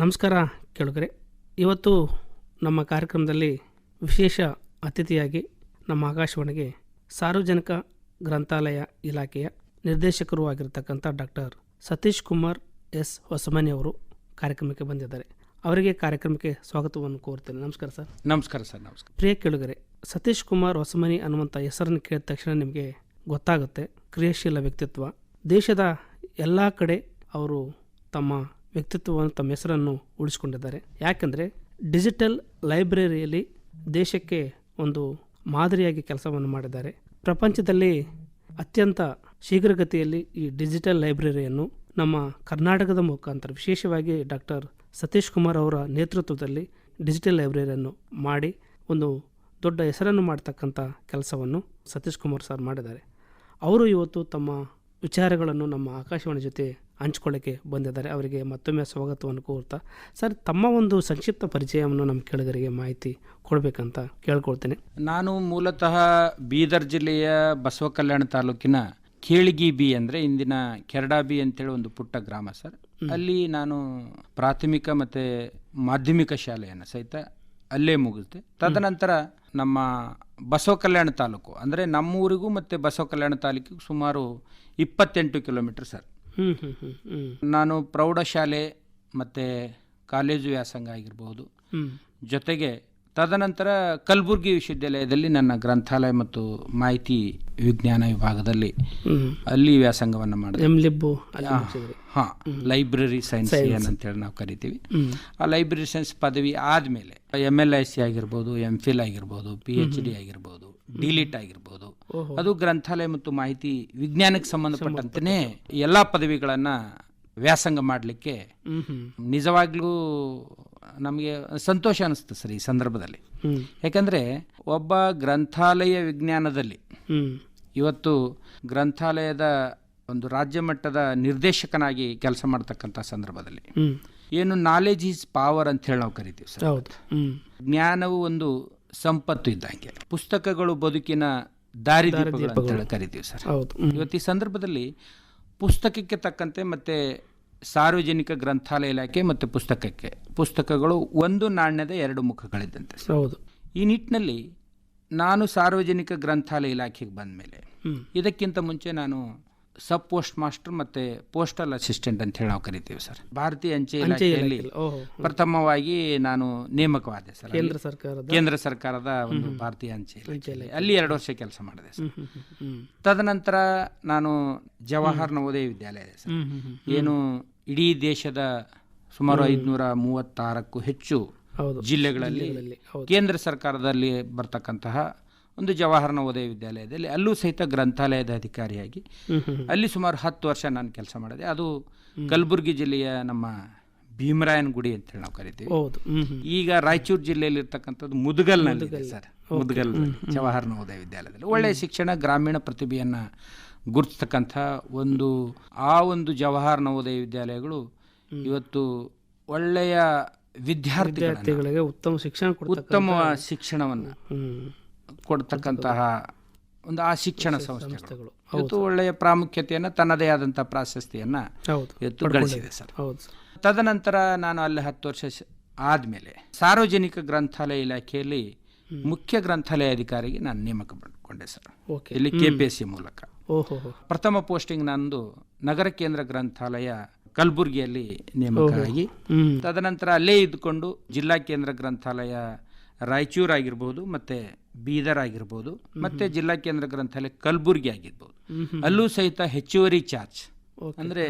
ನಮಸ್ಕಾರ ಕೇಳುಗರೆ. ಇವತ್ತು ನಮ್ಮ ಕಾರ್ಯಕ್ರಮದಲ್ಲಿ ವಿಶೇಷ ಅತಿಥಿಯಾಗಿ ನಮ್ಮ ಆಕಾಶವಾಣಿಗೆ ಸಾರ್ವಜನಿಕ ಗ್ರಂಥಾಲಯ ಇಲಾಖೆಯ ನಿರ್ದೇಶಕರು ಆಗಿರ್ತಕ್ಕಂಥ ಡಾಕ್ಟರ್ ಸತೀಶ್ ಕುಮಾರ್ ಎಸ್ ಹೊಸಮನಿ ಅವರು ಕಾರ್ಯಕ್ರಮಕ್ಕೆ ಬಂದಿದ್ದಾರೆ. ಅವರಿಗೆ ಕಾರ್ಯಕ್ರಮಕ್ಕೆ ಸ್ವಾಗತವನ್ನು ಕೋರ್ತೇನೆ ನಮಸ್ಕಾರ ಸರ್. ನಮಸ್ಕಾರ ಸರ್ ನಮಸ್ಕಾರ. ಪ್ರಿಯ ಕೇಳುಗರೆ ಸತೀಶ್ ಕುಮಾರ್ ಹೊಸಮನಿ ಅನ್ನುವಂಥ ಹೆಸರನ್ನು ಕೇಳಿದ ತಕ್ಷಣ ನಿಮಗೆ ಗೊತ್ತಾಗುತ್ತೆ. ಕ್ರಿಯಾಶೀಲ ವ್ಯಕ್ತಿತ್ವ ದೇಶದ ಎಲ್ಲ ಕಡೆ ಅವರು ತಮ್ಮ ವ್ಯಕ್ತಿತ್ವವನ್ನು ತಮ್ಮ ಹೆಸರನ್ನು ಉಳಿಸಿಕೊಂಡಿದ್ದಾರೆ. ಯಾಕಂದರೆ ಡಿಜಿಟಲ್ ಲೈಬ್ರರಿಯಲ್ಲಿ ದೇಶಕ್ಕೆ ಒಂದು ಮಾದರಿಯಾಗಿ ಕೆಲಸವನ್ನು ಮಾಡಿದ್ದಾರೆ. ಪ್ರಪಂಚದಲ್ಲಿ ಅತ್ಯಂತ ಶೀಘ್ರಗತಿಯಲ್ಲಿ ಈ ಡಿಜಿಟಲ್ ಲೈಬ್ರರಿಯನ್ನು ನಮ್ಮ ಕರ್ನಾಟಕದ ಮುಖಾಂತರ ವಿಶೇಷವಾಗಿ ಡಾಕ್ಟರ್ ಸತೀಶ್ ಕುಮಾರ್ ಅವರ ನೇತೃತ್ವದಲ್ಲಿ ಡಿಜಿಟಲ್ ಲೈಬ್ರರಿಯನ್ನು ಮಾಡಿ ಒಂದು ದೊಡ್ಡ ಹೆಸರನ್ನು ಮಾಡ್ತಕ್ಕಂಥ ಕೆಲಸವನ್ನು ಸತೀಶ್ ಕುಮಾರ್ ಸರ್ ಮಾಡಿದ್ದಾರೆ. ಅವರು ಇವತ್ತು ತಮ್ಮ ವಿಚಾರಗಳನ್ನು ನಮ್ಮ ಆಕಾಶವಾಣಿ ಜೊತೆ ಹಂಚ್ಕೊಳ್ಳೋಕ್ಕೆ ಬಂದಿದ್ದಾರೆ. ಅವರಿಗೆ ಮತ್ತೊಮ್ಮೆ ಸ್ವಾಗತವನ್ನು ಕೋರ್ತಾ ಸರ್ ತಮ್ಮ ಒಂದು ಸಂಕ್ಷಿಪ್ತ ಪರಿಚಯವನ್ನು ನಮ್ಮ ಕೇಳುಗರಿಗೆ ಮಾಹಿತಿ ಕೊಡಬೇಕಂತ ಕೇಳ್ಕೊಳ್ತೇನೆ. ನಾನು ಮೂಲತಃ ಬೀದರ್ ಜಿಲ್ಲೆಯ ಬಸವ ಕಲ್ಯಾಣ ತಾಲೂಕಿನ ಕೇಳಿಗಿ ಬಿ ಅಂದರೆ ಇಂದಿನ ಕೆರಡಾ ಬಿ ಅಂತೇಳಿ ಒಂದು ಪುಟ್ಟ ಗ್ರಾಮ ಸರ್. ಅಲ್ಲಿ ನಾನು ಪ್ರಾಥಮಿಕ ಮತ್ತು ಮಾಧ್ಯಮಿಕ ಶಾಲೆಯನ್ನು ಸಹಿತ ಅಲ್ಲೇ ಮುಗಿಸಿದೆ. ತದನಂತರ ನಮ್ಮ ಬಸವ ಕಲ್ಯಾಣ ತಾಲೂಕು. ಅಂದರೆ ನಮ್ಮೂರಿಗೂ ಮತ್ತು ಬಸವ ಕಲ್ಯಾಣ ತಾಲೂಕಿಗೂ ಸುಮಾರು ಇಪ್ಪತ್ತೆಂಟು ಕಿಲೋಮೀಟ್ರ್ ಸರ್. ನಾನು ಪ್ರೌಢಶಾಲೆ ಮತ್ತು ಕಾಲೇಜು ವ್ಯಾಸಂಗ ಆಗಿರ್ಬೋದು. ಜೊತೆಗೆ ತದನಂತರ ಕಲಬುರ್ಗಿ ವಿಶ್ವವಿದ್ಯಾಲಯದಲ್ಲಿ ನನ್ನ ಗ್ರಂಥಾಲಯ ಮತ್ತು ಮಾಹಿತಿ ವಿಜ್ಞಾನ ವಿಭಾಗದಲ್ಲಿ ಅಲ್ಲಿ ವ್ಯಾಸಂಗವನ್ನು ಮಾಡಿದೆ. ಹಾ ಲೈಬ್ರರಿ ಸೈನ್ಸ್ ಏನಂತೇಳಿ ನಾವು ಕರಿತೀವಿ. ಆ ಲೈಬ್ರರಿ ಸೈನ್ಸ್ ಪದವಿ ಆದಮೇಲೆ ಎಂ ಎಲ್ ಐ ಸಿ ಆಗಿರ್ಬೋದು ಎಂ ಫಿಲ್ ಆಗಿರ್ಬೋದು ಪಿ ಎಚ್ ಡಿ ಆಗಿರ್ಬೋದು ಡಿಲಿಟ್ ಆಗಿರ್ಬೋದು. ಅದು ಗ್ರಂಥಾಲಯ ಮತ್ತು ಮಾಹಿತಿ ವಿಜ್ಞಾನಕ್ಕೆ ಸಂಬಂಧಪಟ್ಟಂತೆಯೇ ಎಲ್ಲ ಪದವಿಗಳನ್ನು ವ್ಯಾಸಂಗ ಮಾಡಲಿಕ್ಕೆ ನಿಜವಾಗ್ಲೂ ನಮಗೆ ಸಂತೋಷ ಅನಿಸ್ತು ಸರ್ ಈ ಸಂದರ್ಭದಲ್ಲಿ. ಯಾಕಂದರೆ ಒಬ್ಬ ಗ್ರಂಥಾಲಯ ವಿಜ್ಞಾನದಲ್ಲಿ ಇವತ್ತು ಗ್ರಂಥಾಲಯದ ಒಂದು ರಾಜ್ಯ ಮಟ್ಟದ ನಿರ್ದೇಶಕನಾಗಿ ಕೆಲಸ ಮಾಡ್ತಕ್ಕಂಥ ಸಂದರ್ಭದಲ್ಲಿ. ಏನು ನಾಲೆಜ್ ಈಸ್ ಪಾವರ್ ಅಂತ ಹೇಳಿ ನಾವು ಕರಿತೀವಿ ಸರ್. ಜ್ಞಾನವು ಒಂದು ಸಂಪತ್ತು ಇದ್ದಂಗೆ ಪುಸ್ತಕಗಳು ಬದುಕಿನ ದಾರಿದೀಪಗಳು ಅಂತ ಹೇಳಿ ಕರಿತೀವಿ ಸರ್. ಹೌದು. ಇವತ್ತು ಈ ಸಂದರ್ಭದಲ್ಲಿ ಪುಸ್ತಕಕ್ಕೆ ತಕ್ಕಂತೆ ಮತ್ತು ಸಾರ್ವಜನಿಕ ಗ್ರಂಥಾಲಯ ಇಲಾಖೆ ಮತ್ತು ಪುಸ್ತಕಕ್ಕೆ. ಪುಸ್ತಕಗಳು ಒಂದು ನಾಣ್ಯದ ಎರಡು ಮುಖಗಳಿದ್ದಂತೆ. ಹೌದು. ಈ ನಿಟ್ಟಿನಲ್ಲಿ ನಾನು ಸಾರ್ವಜನಿಕ ಗ್ರಂಥಾಲಯ ಇಲಾಖೆಗೆ ಬಂದ ಮೇಲೆ ಇದಕ್ಕಿಂತ ಮುಂಚೆ ನಾನು ಸಬ್ ಪೋಸ್ಟ್ ಮಾಸ್ಟರ್ ಮತ್ತು ಪೋಸ್ಟಲ್ ಅಸಿಸ್ಟೆಂಟ್ ಅಂತ ಹೇಳಿ ನಾವು ಕರಿತೀವಿ ಸರ್. ಭಾರತೀಯ ಅಂಚೆ ಇಲಾಖೆಯಲ್ಲಿ ಪ್ರಥಮವಾಗಿ ನಾನು ನೇಮಕವಾದೆ ಸರ್. ಕೇಂದ್ರ ಸರ್ಕಾರದ ಕೇಂದ್ರ ಸರ್ಕಾರದ ಒಂದು ಭಾರತೀಯ ಅಂಚೆ ಅಲ್ಲಿ ಎರಡು ವರ್ಷ ಕೆಲಸ ಮಾಡಿದೆ ಸರ್. ತದನಂತರ ನಾನು ಜವಾಹರ್ ನವೋದಯ ವಿದ್ಯಾಲಯ ಇದೆ ಸರ್. ಏನು ಇಡೀ ದೇಶದ ಸುಮಾರು ಐದುನೂರ ಮೂವತ್ತಾರಕ್ಕೂ ಹೆಚ್ಚು ಜಿಲ್ಲೆಗಳಲ್ಲಿ ಕೇಂದ್ರ ಸರ್ಕಾರದಲ್ಲಿ ಬರ್ತಕ್ಕಂತಹ ಒಂದು ಜವಾಹರ್ ನವೋದಯ ವಿದ್ಯಾಲಯದಲ್ಲಿ ಅಲ್ಲೂ ಸಹಿತ ಗ್ರಂಥಾಲಯದ ಅಧಿಕಾರಿಯಾಗಿ. ಅಲ್ಲಿ ಸುಮಾರು ಹತ್ತು ವರ್ಷ ನಾನು ಕೆಲಸ ಮಾಡಿದೆ. ಅದು ಕಲಬುರಗಿ ಜಿಲ್ಲೆಯ ನಮ್ಮ ಭೀಮರಾಯನ ಗುಡಿ ಅಂತ ಹೇಳಿ ನಾವು ಕರಿತೀವಿ. ಈಗ ರಾಯಚೂರು ಜಿಲ್ಲೆಯಲ್ಲಿ ಇರ್ತಕ್ಕಂಥದ್ದು ಮುದಗಲ್ನಲ್ಲಿ ಸರ್. ಮುದಗಲ್ ಜವಾಹರ್ ನವೋದಯ ವಿದ್ಯಾಲಯದಲ್ಲಿ. ಒಳ್ಳೆಯ ಶಿಕ್ಷಣ ಗ್ರಾಮೀಣ ಪ್ರತಿಭೆಯನ್ನು ಗುರುತಿಸ್ತಕ್ಕಂಥ ಒಂದು ಆ ಒಂದು ಜವಾಹರ್ ನವೋದಯ ವಿದ್ಯಾಲಯಗಳು ಇವತ್ತು ಒಳ್ಳೆಯ ವಿದ್ಯಾರ್ಥಿಗಳಿಗೆ ಉತ್ತಮ ಶಿಕ್ಷಣ ಉತ್ತಮ ಶಿಕ್ಷಣವನ್ನು ಕೊಡ್ತಕ್ಕಂತಹ ಒಂದು ಆ ಶಿಕ್ಷಣ ಸಂಸ್ಥೆಗಳು. ಇವತ್ತು ಒಳ್ಳೆಯ ಪ್ರಾಮುಖ್ಯತೆಯನ್ನು ತನ್ನದೇ ಆದಂಥ ಪ್ರಾಶಸ್ತಿಯನ್ನು ಇವತ್ತು ಗಳಿಸಿದೆ ಸರ್. ತದನಂತರ ನಾನು ಅಲ್ಲಿ ಹತ್ತು ವರ್ಷ ಆದಮೇಲೆ ಸಾರ್ವಜನಿಕ ಗ್ರಂಥಾಲಯ ಇಲಾಖೆಯಲ್ಲಿ ಮುಖ್ಯ ಗ್ರಂಥಾಲಯ ಅಧಿಕಾರಿಗೆ ನಾನು ನೇಮಕ ಮಾಡಿಕೊಂಡೆ ಸರ್. ಓಕೆ. ಇಲ್ಲಿ ಕೆ ಪಿ ಎಸ್ ಸಿ ಮೂಲಕ ಪ್ರಥಮ ಪೋಸ್ಟಿಂಗ್ ನಂದು ನಗರ ಕೇಂದ್ರ ಗ್ರಂಥಾಲಯ ಕಲಬುರಗಿಯಲ್ಲಿ ನೇಮಕ ಆಗಿ ತದನಂತರ ಅಲ್ಲೇ ಇದ್ದುಕೊಂಡು ಜಿಲ್ಲಾ ಕೇಂದ್ರ ಗ್ರಂಥಾಲಯ ರಾಯಚೂರು ಆಗಿರ್ಬೋದು ಮತ್ತು ಬೀದರ್ ಆಗಿರ್ಬೋದು ಮತ್ತು ಜಿಲ್ಲಾ ಕೇಂದ್ರ ಗ್ರಂಥಾಲಯ ಕಲಬುರ್ಗಿ ಆಗಿರ್ಬೋದು. ಅಲ್ಲೂ ಸಹಿತ ಹೆಚ್ಚುವರಿ ಚಾರ್ಜ್. ಅಂದ್ರೆ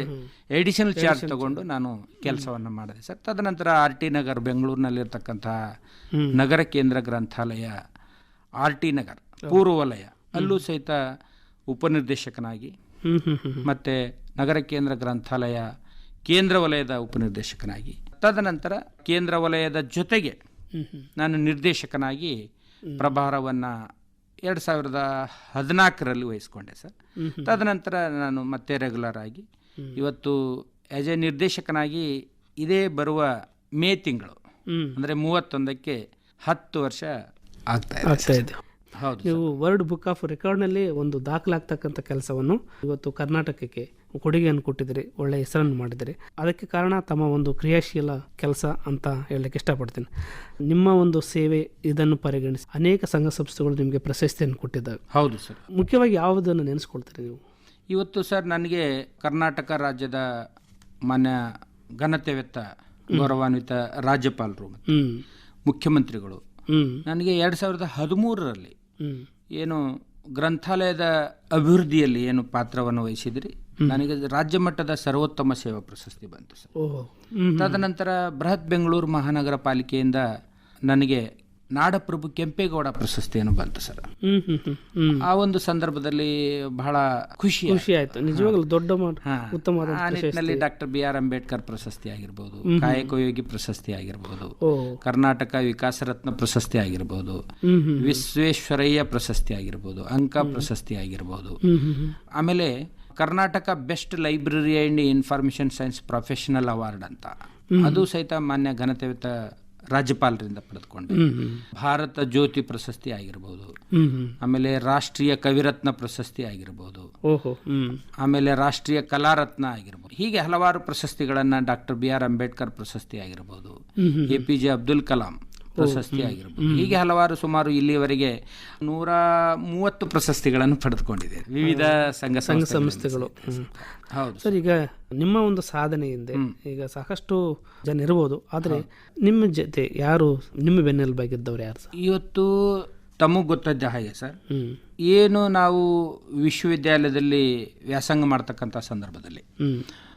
ಎಡಿಷನಲ್ ಚಾರ್ಜ್ ತಗೊಂಡು ನಾನು ಕೆಲಸವನ್ನು ಮಾಡಿದೆ. ಸರ್ ತದನಂತರ ಆರ್ ಟಿ ನಗರ್ ಬೆಂಗಳೂರಿನಲ್ಲಿರ್ತಕ್ಕಂತಹ ನಗರ ಕೇಂದ್ರ ಗ್ರಂಥಾಲಯ ಆರ್ ಟಿ ನಗರ್ ಪೂರ್ವ ವಲಯ ಅಲ್ಲೂ ಸಹಿತ ಉಪನಿರ್ದೇಶಕನಾಗಿ ಮತ್ತೆ ನಗರ ಕೇಂದ್ರ ಗ್ರಂಥಾಲಯ ಕೇಂದ್ರ ವಲಯದ ಉಪನಿರ್ದೇಶಕನಾಗಿ. ತದನಂತರ ಕೇಂದ್ರ ವಲಯದ ಜೊತೆಗೆ ನಾನು ನಿರ್ದೇಶಕನಾಗಿ ಪ್ರಭಾರವನ್ನು ಎರಡು ಸಾವಿರದ ಹದಿನಾಲ್ಕರಲ್ಲಿ ವಹಿಸ್ಕೊಂಡೆ ಸರ್. ತದನಂತರ ನಾನು ಮತ್ತೆ ರೆಗ್ಯುಲರ್ ಆಗಿ ಇವತ್ತು ಆ್ಯಸ್ ಎ ನಿರ್ದೇಶಕನಾಗಿ ಇದೇ ಬರುವ ಮೇ ತಿಂಗಳು ಅಂದರೆ ಮೂವತ್ತೊಂದಕ್ಕೆ ಹತ್ತು ವರ್ಷ ಆಗ್ತಾ ಇದೆ. ನೀವು ವರ್ಲ್ಡ್ ಬುಕ್ ಆಫ್ ರೆಕಾರ್ಡ್ನಲ್ಲಿ ಒಂದು ದಾಖಲಾಗ್ತಕ್ಕಂಥ ಕೆಲಸವನ್ನು ಇವತ್ತು ಕರ್ನಾಟಕಕ್ಕೆ ಕೊಡುಗೆಯನ್ನು ಕೊಟ್ಟಿದ್ದೀರಿ ಒಳ್ಳೆ ಹೆಸರನ್ನು ಮಾಡಿದಿರಿ ಅದಕ್ಕೆ ಕಾರಣ ತಮ್ಮ ಒಂದು ಕ್ರಿಯಾಶೀಲ ಕೆಲಸ ಅಂತ ಹೇಳಲಿಕ್ಕೆ ಇಷ್ಟಪಡ್ತೀನಿ. ನಿಮ್ಮ ಒಂದು ಸೇವೆ ಇದನ್ನು ಪರಿಗಣಿಸಿ. ಅನೇಕ ಸಂಘ ಸಂಸ್ಥೆಗಳು ನಿಮಗೆ ಪ್ರಶಸ್ತಿಯನ್ನು ಕೊಟ್ಟಿದ್ದಾವೆ. ಹೌದು ಸರ್. ಮುಖ್ಯವಾಗಿ ಯಾವುದನ್ನು ನೆನೆಸ್ಕೊಳ್ತೀರಿ ನೀವು? ಇವತ್ತು ಸರ್ ನನಗೆ ಕರ್ನಾಟಕ ರಾಜ್ಯದ ಮಾನ್ಯ ಘನತೆವೆತ್ತ ಗೌರವಾನ್ವಿತ ರಾಜ್ಯಪಾಲರು ಮುಖ್ಯಮಂತ್ರಿಗಳು. ನನಗೆ ಎರಡು ಸಾವಿರದ ಹದಿಮೂರರಲ್ಲಿ ಏನು ಗ್ರಂಥಾಲಯದ ಅಭಿವೃದ್ಧಿಯಲ್ಲಿ ಏನು ಪಾತ್ರವನ್ನು ವಹಿಸಿದ್ರಿ? ನನಗೆ ರಾಜ್ಯ ಮಟ್ಟದ ಸರ್ವೋತ್ತಮ ಸೇವಾ ಪ್ರಶಸ್ತಿ ಬಂತು ಸರ್. ಓಹೋ. ತದನಂತರ ಬೃಹತ್ ಬೆಂಗಳೂರು ಮಹಾನಗರ ಪಾಲಿಕೆಯಿಂದ ನನಗೆ ನಾಡಪ್ರಭು ಕೆಂಪೇಗೌಡ ಪ್ರಶಸ್ತಿಯನ್ನು ಬಂತು ಸರ್. ಆ ಒಂದು ಸಂದರ್ಭದಲ್ಲಿ ಬಹಳ ಖುಷಿ ಖುಷಿ ಆಯ್ತು. ನಿಜವಾಗ್ಲೂ ದೊಡ್ಡ. ಉತ್ತಮವಾದ ಆ ನಿಟ್ಟಿನಲ್ಲಿ ಡಾಕ್ಟರ್ ಬಿ ಆರ್ ಅಂಬೇಡ್ಕರ್ ಪ್ರಶಸ್ತಿ ಆಗಿರ್ಬೋದು ಕಾಯಕಯೋಗಿ ಪ್ರಶಸ್ತಿ ಆಗಿರ್ಬೋದು ಕರ್ನಾಟಕ ವಿಕಾಸ ರತ್ನ ಪ್ರಶಸ್ತಿ ಆಗಿರ್ಬೋದು ವಿಶ್ವೇಶ್ವರಯ್ಯ ಪ್ರಶಸ್ತಿ ಆಗಿರ್ಬೋದು ಅಂಕ ಪ್ರಶಸ್ತಿ ಆಗಿರ್ಬೋದು. ಆಮೇಲೆ Karnataka best library and information science professional award ಅಂತ. ಅದು ಸಹಿತ ಮಾನ್ಯ ಘನತೆಯುತ ರಾಜ್ಯಪಾಲರಿಂದ ಪಡೆದುಕೊಂಡೆ. ಭಾರತ ಜ್ಯೋತಿ ಪ್ರಶಸ್ತಿ ಆಗಿರ್ಬೋದು. ಆಮೇಲೆ ರಾಷ್ಟ್ರೀಯ ಕವಿರತ್ನ ಪ್ರಶಸ್ತಿ ಆಗಿರ್ಬೋದು. ಆಮೇಲೆ ರಾಷ್ಟ್ರೀಯ ಕಲಾರತ್ನ ಆಗಿರ್ಬೋದು. ಹೀಗೆ ಹಲವಾರು ಪ್ರಶಸ್ತಿಗಳನ್ನ ಡಾಕ್ಟರ್ ಬಿ ಆರ್ ಅಂಬೇಡ್ಕರ್ ಪ್ರಶಸ್ತಿ ಆಗಿರ್ಬೋದು. A P J Abdul Kalam. ಪ್ರಶಸ್ತಿ ಆಗಿರ್ಬೋದು. ಹೀಗೆ ಹಲವಾರು ಸುಮಾರು ಇಲ್ಲಿಯವರೆಗೆ ನೂರ ಮೂವತ್ತು ಪ್ರಶಸ್ತಿಗಳನ್ನು ಪಡೆದುಕೊಂಡಿದೆ. ವಿವಿಧ ಸಂಘ ಸಂಘ ಸಂಸ್ಥೆಗಳು. ಹೌದು. ಸರ್ ಈಗ ನಿಮ್ಮ ಒಂದು ಸಾಧನೆಯಿಂದ ಈಗ ಸಾಕಷ್ಟು ಜನ ಇರ್ಬೋದು ಆದರೆ ನಿಮ್ಮ ಜೊತೆ ಯಾರು ನಿಮ್ಮ ಬೆನ್ನೆಲುಬಾಗಿದ್ದವ್ರು ಯಾರು ಸರ್? ಇವತ್ತು ತಮಗೆ ಗೊತ್ತದ್ದ ಹಾಗೆ ಸರ್. ಏನು ನಾವು ವಿಶ್ವವಿದ್ಯಾಲಯದಲ್ಲಿ ವ್ಯಾಸಂಗ ಮಾಡ್ತಕ್ಕಂಥ ಸಂದರ್ಭದಲ್ಲಿ.